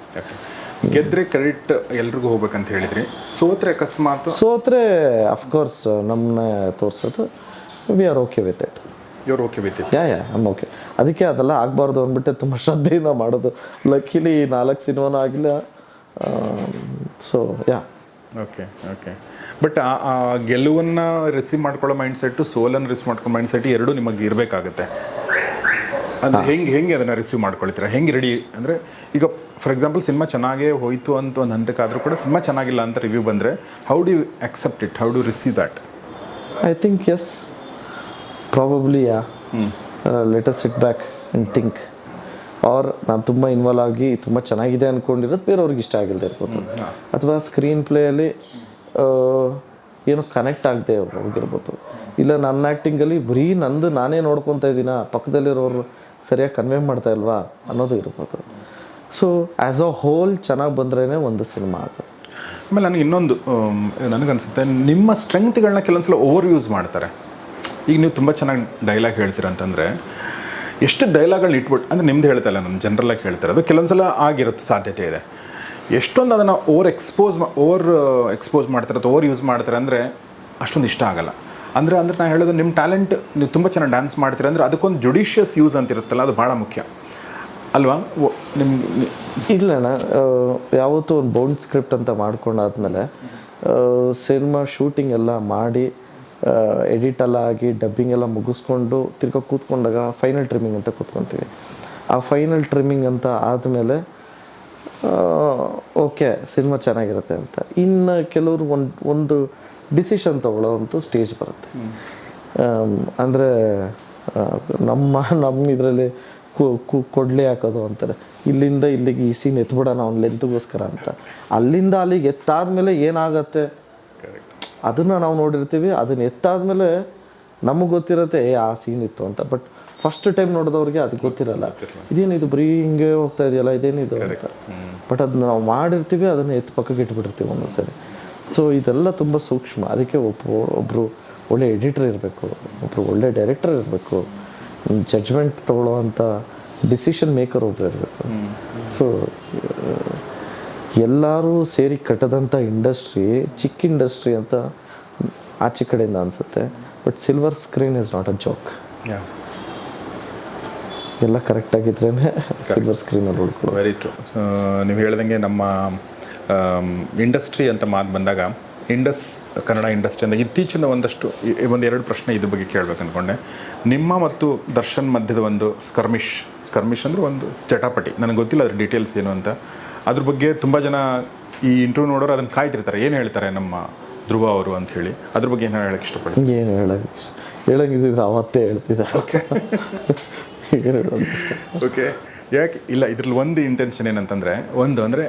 S2: ಗೆದ್ರೆ ಕ್ರೆಡಿಟ್ ಎಲ್ರಿಗೂ ಹೋಗ್ಬೇಕಂತ ಹೇಳಿದ್ರಿ. ಸೋತ್ರೆ ಅಕಸ್ಮಾತ್?
S1: ಸೋತ್ರೆ ಅಫ್ಕೋರ್ಸ್ ನಮ್ಮನ್ನ ತೋರಿಸೋದು. We are okay with it
S2: ಇವ್ರು ಓಕೆ ಬಿತ್ತಿತ್ತು
S1: ಯಾ ಯಾ ಓಕೆ ಅದಕ್ಕೆ ಅದೆಲ್ಲ ಆಗಬಾರ್ದು ಅಂದ್ಬಿಟ್ಟು ತುಂಬ ಶ್ರದ್ಧೆಯಿಂದ ಮಾಡೋದು. ಲಕ್ಕಿಲಿ ನಾಲ್ಕು ಸಿನಿಮಾನೂ ಆಗಿಲ್ಲ so yeah
S2: okay okay but ಆ ಗೆಲುವನ್ನು ರಿಸೀವ್ ಮಾಡ್ಕೊಳ್ಳೋ ಮೈಂಡ್ ಸೆಟ್ಟು ಸೋಲನ್ನು ರಿಸೀವ್ ಮಾಡ್ಕೊಳ್ಳೋ ಮೈಂಡ್ ಸೆಟ್ ಎರಡೂ ನಿಮಗೆ ಇರಬೇಕಾಗುತ್ತೆ. ಅದು ಹೆಂಗೆ ಹೆಂಗೆ ಅದನ್ನು ರಿಸೀವ್ ಮಾಡ್ಕೊಳ್ತೀರಾ? ಹೆಂಗೆ ರೆಡಿ ಅಂದರೆ ಈಗ ಫಾರ್ ಎಕ್ಸಾಂಪಲ್ ಸಿನಿಮಾ ಚೆನ್ನಾಗೇ ಹೋಯಿತು ಅಂತ ಒಂದು ಹಂತಕ್ಕಾದರೂ ಕೂಡ ಸಿನಿಮಾ ಚೆನ್ನಾಗಿಲ್ಲ ಅಂತ ರಿವ್ಯೂ ಬಂದರೆ how do accept it how do receive that
S1: I think is probably yeah let's sit back and think or ನಾನು ತುಂಬ ಇನ್ವಾಲ್ವ್ ಆಗಿ ತುಂಬ ಚೆನ್ನಾಗಿದೆ ಅಂದ್ಕೊಂಡಿರೋದು ಬೇರೆಯವ್ರಿಗೆ ಇಷ್ಟ ಆಗಿಲ್ಲದೆ ಇರ್ಬೋದು. ಅಥವಾ ಸ್ಕ್ರೀನ್ ಪ್ಲೇಯಲ್ಲಿ ಏನೋ ಕನೆಕ್ಟ್ ಆಗದೆ ಹೋಗಿರ್ಬೋದು. ಇಲ್ಲ ನನ್ನ ಆ್ಯಕ್ಟಿಂಗಲ್ಲಿ ಬರೀ ನಂದು ನಾನೇ ನೋಡ್ಕೊತಾ ಇದ್ದೀನ? ಪಕ್ಕದಲ್ಲಿರೋರು ಸರಿಯಾಗಿ ಕನ್ವೆ ಮಾಡ್ತಾ ಇಲ್ವಾ? ಅನ್ನೋದು ಇರ್ಬೋದು. ಸೊ ಆ್ಯಸ್ ಅ ಹೋಲ್ ಚೆನ್ನಾಗಿ ಬಂದ್ರೇ ಒಂದು ಸಿನಿಮಾ ಆಗುತ್ತೆ
S2: ಆಮೇಲೆ ನನಗೆ ಇನ್ನೊಂದು ನನಗನ್ಸುತ್ತೆ ನಿಮ್ಮ ಸ್ಟ್ರೆಂಗ್ತ್ಗಳನ್ನ ಕೆಲವೊಂದ್ಸಲ ಓವರ್ ಯೂಸ್ ಮಾಡ್ತಾರೆ. ಈಗ ನೀವು ತುಂಬ ಚೆನ್ನಾಗಿ ಡೈಲಾಗ್ ಹೇಳ್ತೀರ ಅಂತಂದರೆ ಎಷ್ಟು ಡೈಲಾಗ್ಗಳನ್ನ ಇಟ್ಬಿಟ್ಟು ಅಂದರೆ ನಿಮ್ದು ಹೇಳ್ತಾ ಇಲ್ಲ ನಾನು ಹೇಳ್ತಾರೆ. ಅದು ಕೆಲವೊಂದ್ಸಲ ಆಗಿರುತ್ತೆ, ಸಾಧ್ಯತೆ ಇದೆ. ಎಷ್ಟೊಂದು ಅದನ್ನು ಓವರ್ ಎಕ್ಸ್ಪೋಸ್ ಓವರ್ ಎಕ್ಸ್ಪೋಸ್ ಮಾಡ್ತಾರೆ ಅಥವಾ ಓವರ್ ಯೂಸ್ ಮಾಡ್ತಾರೆ ಅಂದರೆ ಅಷ್ಟೊಂದು ಇಷ್ಟ ಆಗಲ್ಲ. ಅಂದರೆ ಅಂದರೆ ನಾನು ಹೇಳೋದು ನಿಮ್ಮ ಟ್ಯಾಲೆಂಟ್ ನೀವು ತುಂಬ ಚೆನ್ನಾಗಿ ಡ್ಯಾನ್ಸ್ ಮಾಡ್ತೀರ ಅಂದರೆ ಅದಕ್ಕೊಂದು ಜುಡಿಷಿಯಸ್ ಯೂಸ್ ಅಂತಿರುತ್ತಲ್ಲ ಅದು ಭಾಳ ಮುಖ್ಯ. ಅಲ್ವಾ? ನಿಮ್ಮ ನಿಮ್ ನಿ-
S1: ಇಲ್ಲಣ್ಣ ಯಾವತ್ತೂ ಒಂದು ಬೌಂಡ್ ಸ್ಕ್ರಿಪ್ಟ್ ಅಂತ ಮಾಡ್ಕೊಂಡಾದ್ಮೇಲೆ ಸಿನಿಮಾ ಶೂಟಿಂಗ್ ಎಲ್ಲ ಮಾಡಿ ಎಡಿಟ್ ಎಲ್ಲ ಆಗಿ ಡಬ್ಬಿಂಗ್ ಎಲ್ಲ ಮುಗಿಸ್ಕೊಂಡು ತಿರ್ಗಾ ಕೂತ್ಕೊಂಡಾಗ ಫೈನಲ್ ಟ್ರಿಮ್ಮಿಂಗ್ ಅಂತ ಕೂತ್ಕೊತೀವಿ. ಆ ಫೈನಲ್ ಟ್ರಿಮ್ಮಿಂಗ್ ಅಂತ ಆದಮೇಲೆ ಓಕೆ ಸಿನಿಮಾ ಚೆನ್ನಾಗಿರುತ್ತೆ ಅಂತ. ಇನ್ನು ಕೆಲವರು ಒಂದು ಒಂದು ಡಿಸಿಷನ್ ತೊಗೊಳ್ಳೋವಂಥ ಸ್ಟೇಜ್ ಬರುತ್ತೆ. ಅಂದರೆ ನಮ್ಮ ನಮ್ಮ ಇದರಲ್ಲಿ ಕೊಡ್ಲೆ ಹಾಕೋದು ಅಂತಾರೆ. ಇಲ್ಲಿಂದ ಇಲ್ಲಿಗೆ ಈ ಸೀನ್ ಎತ್ಬಿಡೋಣ ಅವ್ನ ಲೆಂತ್ಗೋಸ್ಕರ ಅಂತ. ಅಲ್ಲಿಂದ ಅಲ್ಲಿಗೆ ಎತ್ತಾದ್ಮೇಲೆ ಏನಾಗತ್ತೆ? ಅದನ್ನು ನಾವು ನೋಡಿರ್ತೀವಿ ಅದನ್ನ ಎತ್ತಾದಮೇಲೆ ನಮಗೆ ಗೊತ್ತಿರುತ್ತೆ ಆ ಸೀನ್ ಇತ್ತು ಅಂತ. ಬಟ್ ಫಸ್ಟ್ ಟೈಮ್ ನೋಡಿದವ್ರಿಗೆ ಅದು ಗೊತ್ತಿರಲ್ಲ. ಇದೇನಿದು ಬರೀ ಹಿಂಗೆ ಹೋಗ್ತಾ ಇದೆಯಲ್ಲ ಇದೇನಿದು ಅಂತ. ಬಟ್ ಅದನ್ನ ನಾವು ಮಾಡಿರ್ತೀವಿ ಅದನ್ನು ಎತ್ತು ಪಕ್ಕಕ್ಕೆ ಇಟ್ಬಿಟ್ಟಿರ್ತೀವಿ ಒಂದೊಂದು ಸರಿ ಸೊ ಇದೆಲ್ಲ ತುಂಬ ಸೂಕ್ಷ್ಮ. ಅದಕ್ಕೆ ಒಬ್ಬ ಒಬ್ಬರು ಒಳ್ಳೆ ಎಡಿಟರ್ ಇರಬೇಕು ಒಬ್ಬರು ಒಳ್ಳೆ ಡೈರೆಕ್ಟರ್ ಇರಬೇಕು ಜಡ್ಜ್ಮೆಂಟ್ ತೊಗೊಳ್ಳೋವಂಥ ಡಿಸಿಷನ್ ಮೇಕರ್ ಒಬ್ಬರು ಇರಬೇಕು. ಸೊ ಎಲ್ಲರೂ ಸೇರಿ ಕಟ್ಟದಂಥ ಇಂಡಸ್ಟ್ರಿ ಚಿಕ್ಕ ಇಂಡಸ್ಟ್ರಿ ಅಂತ ಆಚೆ ಕಡೆಯಿಂದ ಅನಿಸುತ್ತೆ. But silver screen is not a joke
S2: yeah
S1: ಎಲ್ಲ ಕರೆಕ್ಟಾಗಿದ್ರೇ ಸಿಲ್ವರ್ ಸ್ಕ್ರೀನಲ್ಲಿ ಉಳ್ಕೊಳ್ಳಿ
S2: ವೆರಿ ಟ್ರೂ ನೀವು ಹೇಳ್ದಂಗೆ ನಮ್ಮ ಇಂಡಸ್ಟ್ರಿ ಅಂತ ಮಾತು ಬಂದಾಗ ಇಂಡಸ್ ಕನ್ನಡ ಇಂಡಸ್ಟ್ರಿ ಅಂತ ಇತ್ತೀಚಿನ ಒಂದಷ್ಟು ಒಂದು ಎರಡು ಪ್ರಶ್ನೆ ಇದ್ರ ಬಗ್ಗೆ ಕೇಳಬೇಕು ಅಂದ್ಕೊಂಡೆ ನಿಮ್ಮ ಮತ್ತು ದರ್ಶನ್ ಮಧ್ಯದ ಒಂದು ಸ್ಕರ್ಮಿಶ್ ಸ್ಕರ್ಮಿಶ್ ಅಂದರೆ ಒಂದು ಚಟಾಪಟಿ. ನನಗೆ ಗೊತ್ತಿಲ್ಲ ಅದ್ರ ಡೀಟೇಲ್ಸ್ ಏನು ಅಂತ. ಅದ್ರ ಬಗ್ಗೆ ತುಂಬ ಜನ ಈ ಇಂಟರ್ವ್ಯೂ ನೋಡೋರು ಅದನ್ನು ಕಾಯ್ತಿರ್ತಾರೆ. ಏನು ಹೇಳ್ತಾರೆ ನಮ್ಮ ಧ್ರುವ ಅವರು ಅಂತ ಹೇಳಿ. ಅದ್ರ ಬಗ್ಗೆ ಏನು ಹೇಳಕ್ಕೆ ಇಷ್ಟಪಡ್ತೀನಿ
S1: ಏನು ಹೇಳೋದು ಹೇಳಂಗಿದ್ರೆ ಅವತ್ತೇ ಹೇಳ್ತಿದ್ದ.
S2: ಓಕೆ. ಯಾಕೆ? ಇಲ್ಲ ಇದ್ರಲ್ಲಿ ಒಂದು ಇಂಟೆನ್ಷನ್ ಏನಂತಂದರೆ ಒಂದು ಅಂದರೆ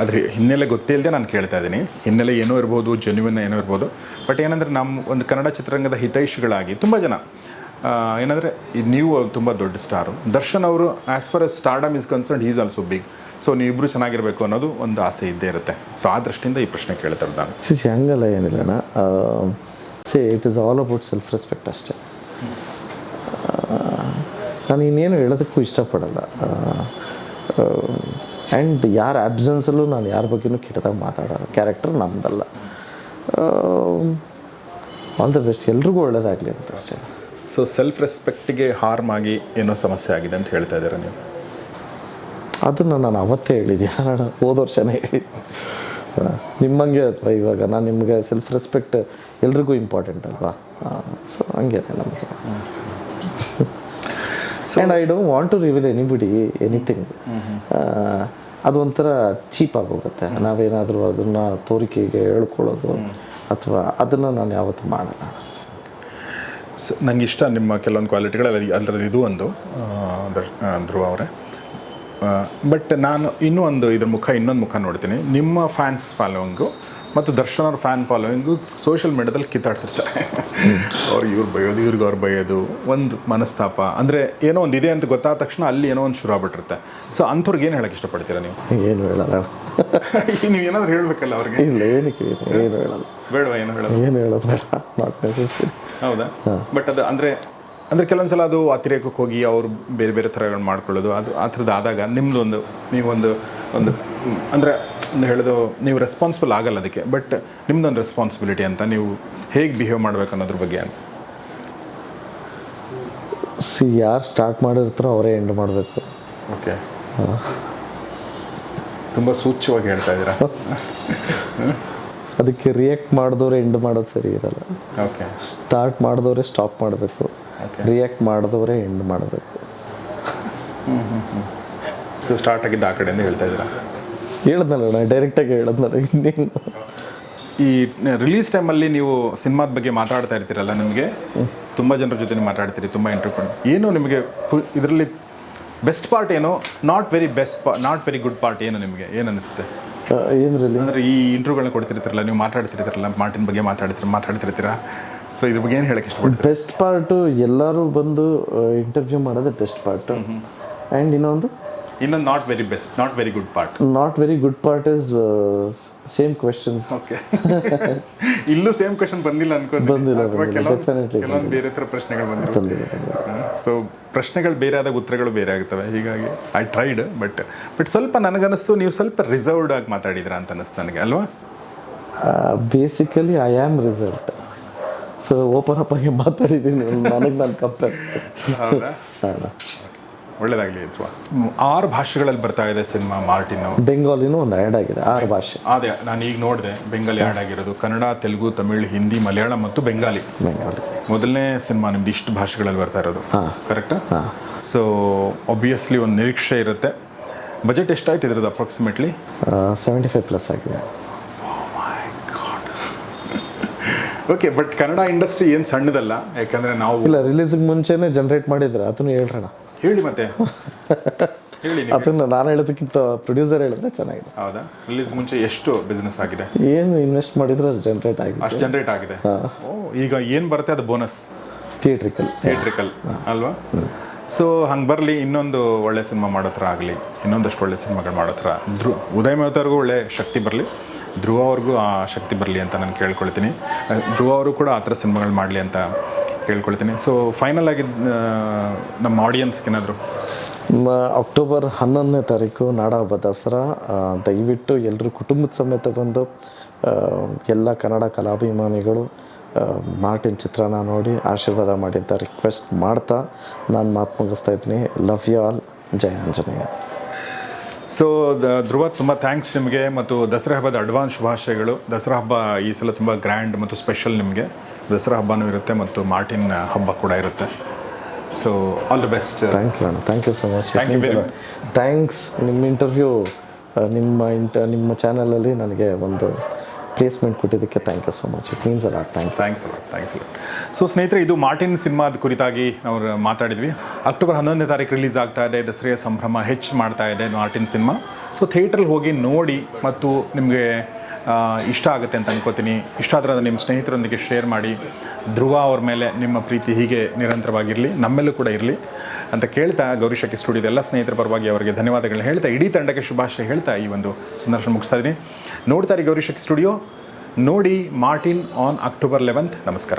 S2: ಅದ್ರ ಹಿನ್ನೆಲೆ ಗೊತ್ತೇ ಇಲ್ಲದೆ ನಾನು ಕೇಳ್ತಾ ಇದ್ದೀನಿ. ಹಿನ್ನೆಲೆ ಏನೋ ಇರ್ಬೋದು ಜೆನ್ಯೂನ್ ಏನೋ ಇರ್ಬೋದು. ಬಟ್ ಏನಂದ್ರೆ ನಮ್ಮ ಒಂದು ಕನ್ನಡ ಚಿತ್ರರಂಗದ ಹಿತೈಷಿಗಳಾಗಿ ತುಂಬ ಜನ ಏನಂದರೆ ನೀವು ತುಂಬ ದೊಡ್ಡ ಸ್ಟಾರು ದರ್ಶನ್ ಅವರು as far as stardom is concern is also big so ನೀವಿಬ್ಬರು ಚೆನ್ನಾಗಿರಬೇಕು ಅನ್ನೋದು ಒಂದು ಆಸೆ ಇದ್ದೇ ಇರುತ್ತೆ. ಸೊ ಆ ದೃಷ್ಟಿಯಿಂದ ಈ ಪ್ರಶ್ನೆ ಕೇಳ್ತಾರೆ ನಾನು.
S1: ಶಿಶಿ ಹಂಗಲ್ಲ ಏನಿಲ್ಲಣ್ಣ. Say it is all about self respect ಅಷ್ಟೇ. ನಾನು ಇನ್ನೇನು ಹೇಳೋದಕ್ಕೂ ಇಷ್ಟಪಡಲ್ಲ. ಆ್ಯಂಡ್ ಯಾರ ಆ್ಯಬ್ಸೆನ್ಸಲ್ಲೂ ನಾನು ಯಾರ ಬಗ್ಗೆನೂ ಕೆಟ್ಟದಾಗ ಮಾತಾಡೋಲ್ಲ. ಕ್ಯಾರೆಕ್ಟರ್ ನಮ್ಮದಲ್ಲ ಆಲ್ ದ ಬೆಸ್ಟ್ ಎಲ್ರಿಗೂ ಒಳ್ಳೇದಾಗಲಿ ಅಂತ ಅಷ್ಟೇ.
S2: ಸೊ ಸೆಲ್ಫ್ ರೆಸ್ಪೆಕ್ಟಿಗೆ ಹಾರ್ಮ್ ಆಗಿ ಏನೋ ಸಮಸ್ಯೆ ಆಗಿದೆ ಅಂತ ಹೇಳ್ತಾ ಇದ್ದೀರಾ ನೀವು?
S1: ಅದನ್ನು ನಾನು ಅವತ್ತೇ ಹೇಳಿದ್ದೀನಿ. ನಾನು ಹೋದ ವರ್ಷನೇ ಹೇಳಿದ್ದೆ ನಿಮ್ಮಂಗೆ ಅಥವಾ ಇವಾಗ ನಾನು ನಿಮಗೆ ಸೆಲ್ಫ್ ರೆಸ್ಪೆಕ್ಟ್ ಎಲ್ರಿಗೂ ಇಂಪಾರ್ಟೆಂಟ್ ಅಲ್ವಾ? ಸೊ ಹಂಗೆ ನಮಗೆ. And I don't want to reveal anybody anything ಅದು ಒಂಥರ ಚೀಪ್ ಹೋಗುತ್ತೆ ನಾವೇನಾದರೂ ಅದನ್ನು ತೋರಿಕೆಗೆ ಹೇಳ್ಕೊಳ್ಳೋದು ಅಥವಾ ಅದನ್ನು ನಾನು ಯಾವತ್ತೂ ಮಾಡಲ್ಲ.
S2: ಸ ನಂಗೆ ಇಷ್ಟ ನಿಮ್ಮ ಕೆಲವೊಂದು ಕ್ವಾಲಿಟಿಗಳಲ್ಲಿ ಅದರಲ್ಲಿ ಇದು ಒಂದು ಧ್ರುವ ಅವರೇ. ಬಟ್ ನಾನು ಇನ್ನೂ ಒಂದು ಇದ್ರ ಮುಖ ಇನ್ನೊಂದು ಮುಖ ನೋಡ್ತೀನಿ. ನಿಮ್ಮ ಫ್ಯಾನ್ಸ್ ಫಾಲೋವಿಂಗು ಮತ್ತು ದರ್ಶನ್ ಅವ್ರ ಫ್ಯಾನ್ ಫಾಲೋವಿಂಗು ಸೋಷಿಯಲ್ ಮೀಡ್ಯಾದಲ್ಲಿ ಕಿತ್ತಾಡ್ತಿರ್ತಾರೆ. ಅವ್ರು ಇವ್ರು ಬೈಯೋದು ಇವ್ರಿಗೆ ಅವ್ರು ಬೈಯೋದು ಒಂದು ಮನಸ್ತಾಪ. ಅಂದರೆ ಏನೋ ಒಂದು ಇದೆ ಅಂತ ಗೊತ್ತಾದ ತಕ್ಷಣ ಅಲ್ಲಿ ಏನೋ ಒಂದು ಶುರು ಆಗ್ಬಿಟ್ಟಿರುತ್ತೆ. ಸೊ ಅಂಥವ್ರಿಗೆ ಏನು ಹೇಳಕ್ಕೆ ಇಷ್ಟಪಡ್ತೀರಾ ನೀವು?
S1: ಏನು ಹೇಳಲ್ಲ
S2: ನೀವು ಏನಾದರೂ ಹೇಳಬೇಕಲ್ಲ ಅವ್ರಿಗೆ?
S1: ಇಲ್ಲ ಏನಕ್ಕೆ? ಏನು ಏನು ಹೇಳಲ್ಲ.
S2: ಬೇಡವಾ ಏನು ಹೇಳೋದು?
S1: ಏನು ಹೇಳೋದು ಬೇಡ. ನಾಟ್ ನೆಸೆಸರಿ
S2: ಹೌದಾ? ಬಟ್ ಅದು ಅಂದರೆ ಅಂದರೆ ಕೆಲವೊಂದ್ಸಲ ಅದು ಅತಿರೇಕಕ್ಕೆ ಹೋಗಿ ಅವರು ಬೇರೆ ಬೇರೆ ಥರಗಳು ಮಾಡ್ಕೊಳ್ಳೋದು ಅದು ಆ ಥರದ್ದು ಆದಾಗ ನಿಮ್ಮದೊಂದು ನೀವೊಂದು ಒಂದು ಅಂದರೆ ಒಂದು ಹೇಳೋದು ನೀವು ರೆಸ್ಪಾನ್ಸಿಬಲ್ ಆಗಲ್ಲ ಅದಕ್ಕೆ ಬಟ್ ನಿಮ್ಮದೊಂದು ರೆಸ್ಪಾನ್ಸಿಬಿಲಿಟಿ ಅಂತ ನೀವು ಹೇಗೆ ಬಿಹೇವ್ ಮಾಡಬೇಕು ಅನ್ನೋದ್ರ ಬಗ್ಗೆ ಅಂತ.
S1: ಸಿ ಯಾರು ಸ್ಟಾರ್ಟ್ ಮಾಡಿರ್ತಾರೋ ಅವರೇ ಎಂಡ್ ಮಾಡಬೇಕು.
S2: ಓಕೆ ತುಂಬ ಸೂಚ್ಯವಾಗಿ ಹೇಳ್ತಾ ಇದ್ದೀರಾ?
S1: ಅದಕ್ಕೆ ರಿಯಾಕ್ಟ್ ಮಾಡಿದವ್ರೆ ಎಂಡ್ ಮಾಡೋದು ಸರಿ ಇರಲ್ಲ.
S2: ಓಕೆ
S1: ಸ್ಟಾರ್ಟ್ ಮಾಡಿದವರೇ ಸ್ಟಾಪ್ ಮಾಡಬೇಕು. ರಿಯಾಕ್ಟ್ ಮಾಡಿದವರೇ ಎಂಡ್ ಮಾಡಬೇಕು.
S2: ಸೊ ಸ್ಟಾರ್ಟ್ ಆಗಿದ್ದು ಆ ಕಡೆಯಿಂದ ಹೇಳ್ತಾ ಇದ್ದೀರಾ?
S1: ಹೇಳದ್ನಲ್ಲ ನಾನು ಡೈರೆಕ್ಟಾಗಿ ಹೇಳದ್ನಲ್ಲ ಇನ್ನೇನು.
S2: ಈ ರಿಲೀಸ್ ಟೈಮಲ್ಲಿ ನೀವು ಸಿನಿಮಾದ ಬಗ್ಗೆ ಮಾತಾಡ್ತಾ ಇರ್ತೀರಲ್ಲ ನಿಮಗೆ? ತುಂಬ ಜನರ ಜೊತೆ ಮಾತಾಡ್ತೀರಿ ತುಂಬ ಇಂಟರ್ವ್ಯೂ ಏನು ನಿಮಗೆ ಇದರಲ್ಲಿ ಬೆಸ್ಟ್ ಪಾರ್ಟ್ ಏನು? ನಾಟ್ ವೆರಿ ಬೆಸ್ಟ್ ಪಾ ನಾಟ್ ವೆರಿ ಗುಡ್ ಪಾರ್ಟ್ ಏನು ನಿಮಗೆ? ಏನು ಅನಿಸುತ್ತೆ?
S1: ಏನ್ರಲ್ಲಿ?
S2: ಅಂದರೆ ಈ ಇಂಟರ್ವ್ಯೂಗಳನ್ನ ಕೊಡ್ತಿರ್ತೀರಲ್ಲ ನೀವು ಮಾತಾಡ್ತಿರ್ತೀರಲ್ಲ ಮಾರ್ಟಿನ್ ಬಗ್ಗೆ ಮಾತಾಡ್ತೀರ ಮಾತಾಡ್ತಿರ್ತೀರಾ? ಸೊ ಇದ್ರ ಬಗ್ಗೆ ಏನು ಹೇಳಕ್ಕೆ ಇಷ್ಟಪಡ್ತೀನಿ
S1: ಬೆಸ್ಟ್ ಪಾರ್ಟು ಎಲ್ಲರೂ ಬಂದು ಇಂಟರ್ವ್ಯೂ ಮಾಡೋದೇ ಬೆಸ್ಟ್ ಪಾರ್ಟು ಆ್ಯಂಡ್ ಇನ್ನೊಂದು?
S2: ಇನ್ನೊಂದು not very best not very good part
S1: not very good part is same questions
S2: okay ಇಲ್ಲೂ ಸೇಮ್ ಕ್ವೆಶನ್ ಬಂದಿಲ್ಲ ಅನ್ಕೊಂಡು
S1: ಬಂದಿಲ್ಲ.
S2: ಕೆಲವೊಂದು ಬೇರೆ ಥರ ಪ್ರಶ್ನೆಗಳು ಬಂದಿಲ್ಲ ಸೊ ಪ್ರಶ್ನೆಗಳು ಬೇರೆ ಆದಾಗ ಉತ್ತರಗಳು ಬೇರೆ ಆಗ್ತವೆ. ಹೀಗಾಗಿ ಐ ಟ್ರೈಡ್ ಬಟ್ ಬಟ್ ಸ್ವಲ್ಪ ನನಗನ್ನಿಸ್ತು ನೀವು ಸ್ವಲ್ಪ ರಿಸರ್ವ್ಡ್ ಆಗಿ ಮಾತಾಡಿದ್ರ ಅಂತ ಅನಿಸ್ತು ನನಗೆ ಅಲ್ವಾ?
S1: Basically I am result so open up ಆಗಿ ಮಾತಾಡಿದ್ದೀನಿ. ನನಗೆ ನಾನು ಕಂಪೇರ್
S2: ಒಳ್ಳೇದಾಗಲಿ ಅಥವಾ ಆರು ಭಾಷೆಗಳಲ್ಲಿ ಬರ್ತಾ ಇದೆ ಸಿನಿಮಾ ಮಾರ್ಟಿನ್
S1: ಬೆಂಗಾಲಿನೂ ಒಂದು ಆ್ಯಡ್ ಆಗಿದೆ ಆರು ಭಾಷೆ.
S2: ಅದೇ ನಾನು ಈಗ ನೋಡಿದೆ ಬೆಂಗಾಲಿ ಆ್ಯಡ್ ಆಗಿರೋದು. ಕನ್ನಡ ತೆಲುಗು ತಮಿಳು ಹಿಂದಿ ಮಲಯಾಳಂ ಮತ್ತು ಬೆಂಗಾಲಿ.
S1: ಬೆಂಗಾಲಿ.
S2: ಮೊದಲನೇ ಸಿನಿಮಾ ನಿಮ್ದು ಇಷ್ಟು ಭಾಷೆಗಳಲ್ಲಿ ಬರ್ತಾ ಇರೋದು. ಕರೆಕ್ಟಾ
S1: ಹಾಂ.
S2: ಸೊ ಒಬ್ವಿಯಸ್ಲಿ ಒಂದು ನಿರೀಕ್ಷೆ ಇರುತ್ತೆ. ಬಜೆಟ್ ಎಷ್ಟಾಯ್ತು ಇದ್ರದ್ದು ಅಪ್ರಾಕ್ಸಿಮೇಟ್ಲಿ
S1: ಸೆವೆಂಟಿ ಫೈವ್ ಪ್ಲಸ್ ಆಗಿದೆ.
S2: ಓಕೆ ಬಟ್ ಕನ್ನಡ ಇಂಡಸ್ಟ್ರಿ ಏನು ಸಣ್ಣದಲ್ಲ? ಯಾಕಂದ್ರೆ ನಾವು
S1: ಇಲ್ಲ ರಿಲೀಸಿಗೆ ಮುಂಚೆನೆ ಜನರೇಟ್ ಮಾಡಿದ್ರೆ. ಅದನ್ನು ಹೇಳ್ರಣ.
S2: ಹೇಳಿ ಮತ್ತೆ. ಹೇಳಿ ನೀವು.
S1: ಅದನ್ನು ನಾನು ಹೇಳೋದಕ್ಕಿಂತ ಪ್ರೊಡ್ಯೂಸರ್ ಹೇಳಿದ್ರೆ ಚೆನ್ನಾಗಿದೆ.
S2: ಹೌದಾ? ರಿಲೀಸ್ ಮುಂಚೆ ಎಷ್ಟು ಬಿಸ್ನೆಸ್ ಆಗಿದೆ?
S1: ಏನು ಇನ್ವೆಸ್ಟ್ ಮಾಡಿದ್ರೆ ಅದು ಜನ್ರೇಟ್ ಆಗಿದೆ.
S2: ಅಷ್ಟು ಜನರೇಟ್ ಆಗಿದೆ. ಓ ಈಗ ಏನು ಬರುತ್ತೆ ಅದು ಬೋನಸ್
S1: ಥಿಯೇಟ್ರಿಕಲ್
S2: ಥಿಯೇಟ್ರಿಕಲ್ ಅಲ್ವಾ? ಸೊ ಹಂಗೆ ಬರಲಿ ಇನ್ನೊಂದು ಒಳ್ಳೆ ಸಿನಿಮಾ ಮಾಡೋ ಥರ ಆಗಲಿ ಇನ್ನೊಂದಷ್ಟು ಒಳ್ಳೆ ಸಿನಿಮಾಗಳು ಮಾಡೋ ಥರ ಧ್ರು ಉದಯ್ ಮೇವ್ತವ್ರಿಗೂ ಒಳ್ಳೆ ಶಕ್ತಿ ಬರಲಿ. ಧ್ರುವ ಅವ್ರಿಗೂ ಆ ಶಕ್ತಿ ಬರಲಿ ಅಂತ ನಾನು ಕೇಳ್ಕೊಳ್ತೀನಿ. ಧ್ರುವ ಅವರು ಕೂಡ ಆ ಥರ ಸಿನಿಮಾಗಳು ಮಾಡಲಿ ಅಂತ ಕೇಳ್ಕೊಳ್ತೀನಿ. ಸೊ ಫೈನಲ್ ಆಗಿ ನಮ್ಮ ಆಡಿಯನ್ಸ್ಗೆ ಏನಾದರೂ
S1: ಅಕ್ಟೋಬರ್ ಹನ್ನೊಂದನೇ ತಾರೀಕು, ನಾಡಹಬ್ಬ ದಸರಾ. ದಯವಿಟ್ಟು ಎಲ್ಲರೂ ಕುಟುಂಬದ ಸಮೇತ ಬಂದು ಎಲ್ಲ ಕನ್ನಡ ಕಲಾಭಿಮಾನಿಗಳು ಮಾರ್ಟಿನ್ ಚಿತ್ರನ ನೋಡಿ ಆಶೀರ್ವಾದ ಮಾಡಿ ಅಂತ ರಿಕ್ವೆಸ್ಟ್ ಮಾಡ್ತಾ, ನಾನು ಮಾತು ಮುಗಿಸ್ತಾ ಇದ್ದೀನಿ. Love you all Jaya Anjaneya.
S2: So Dhruva ತುಂಬ ಥ್ಯಾಂಕ್ಸ್ ನಿಮಗೆ ಮತ್ತು ದಸರಾ ಹಬ್ಬದ ಅಡ್ವಾನ್ಸ್ ಶುಭಾಶಯಗಳು. ದಸರಾ ಹಬ್ಬ ಈ ಸಲ ತುಂಬ ಗ್ರ್ಯಾಂಡ್ ಮತ್ತು ಸ್ಪೆಷಲ್ ನಿಮಗೆ. ದಸರಾ ಹಬ್ಬನೂ ಇರುತ್ತೆ ಮತ್ತು ಮಾರ್ಟಿನ್ ಹಬ್ಬ ಕೂಡ ಇರುತ್ತೆ. So all the best
S1: thank you ಅಣ್ಣ. Thank you so much
S2: thank you
S1: thanks ನಿಮ್ಮ ಇಂಟರ್ವ್ಯೂ ನಿಮ್ಮ ಇಂಟ ನಿಮ್ಮ ಚಾನಲಲ್ಲಿ ನನಗೆ ಒಂದು ಪ್ಲೇಸ್ಮೆಂಟ್ ಕೊಟ್ಟಿದ್ದಕ್ಕೆ thank you so much it means ಅಲ್ಲ ಥ್ಯಾಂಕ್
S2: ಥ್ಯಾಂಕ್ಸ್ ಅಲ್ಲ ಥ್ಯಾಂಕ್ಸ್ ಅಲ್ಲ ಸೊ ಸ್ನೇಹಿತರೆ, ಇದು ಮಾರ್ಟಿನ್ ಸಿನಿಮಾದ ಕುರಿತಾಗಿ ನಾವು ಮಾತಾಡಿದ್ವಿ. ಅಕ್ಟೋಬರ್ ಹನ್ನೊಂದನೇ ತಾರೀಕು ರಿಲೀಸ್ ಆಗ್ತಾ ಇದೆ. ದಸರೆಯ ಸಂಭ್ರಮ ಹೆಚ್ಚು ಮಾಡ್ತಾ ಇದೆ ಮಾರ್ಟಿನ್ ಸಿನಿಮಾ. ಸೊ ಥಿಯೇಟ್ರಲ್ಲಿ ಹೋಗಿ ನೋಡಿ ಮತ್ತು ನಿಮಗೆ ಇಷ್ಟ ಆಗುತ್ತೆ ಅಂತ ಅನ್ಕೋತೀನಿ. ಇಷ್ಟ ಆದರೆ ಅದು ನಿಮ್ಮ ಸ್ನೇಹಿತರೊಂದಿಗೆ ಶೇರ್ ಮಾಡಿ. ಧ್ರುವ ಅವ್ರ ಮೇಲೆ ನಿಮ್ಮ ಪ್ರೀತಿ ಹೀಗೆ ನಿರಂತರವಾಗಿರಲಿ, ನಮ್ಮೆಲ್ಲೂ ಕೂಡ ಇರಲಿ ಅಂತ ಕೇಳ್ತಾ ಗೌರಿಶಕ್ಕಿ ಸ್ಟುಡಿಯೋದ ಎಲ್ಲ ಸ್ನೇಹಿತರ ಪರವಾಗಿ ಅವರಿಗೆ ಧನ್ಯವಾದಗಳನ್ನ ಹೇಳ್ತಾ, ಇಡೀ ತಂಡಕ್ಕೆ ಶುಭಾಶಯ ಹೇಳ್ತಾ ಈ ಒಂದು ಸಂದರ್ಶನ ಮುಗಿಸ್ತಾ ಇದ್ದೀನಿ. ನೋಡ್ತಾರೆ ಗೌರಿಶಕ್ ಸ್ಟುಡಿಯೋ. ನೋಡಿ ಮಾರ್ಟಿನ್ ಆನ್ ಅಕ್ಟೋಬರ್ ಲೆವೆಂತ್. ನಮಸ್ಕಾರ.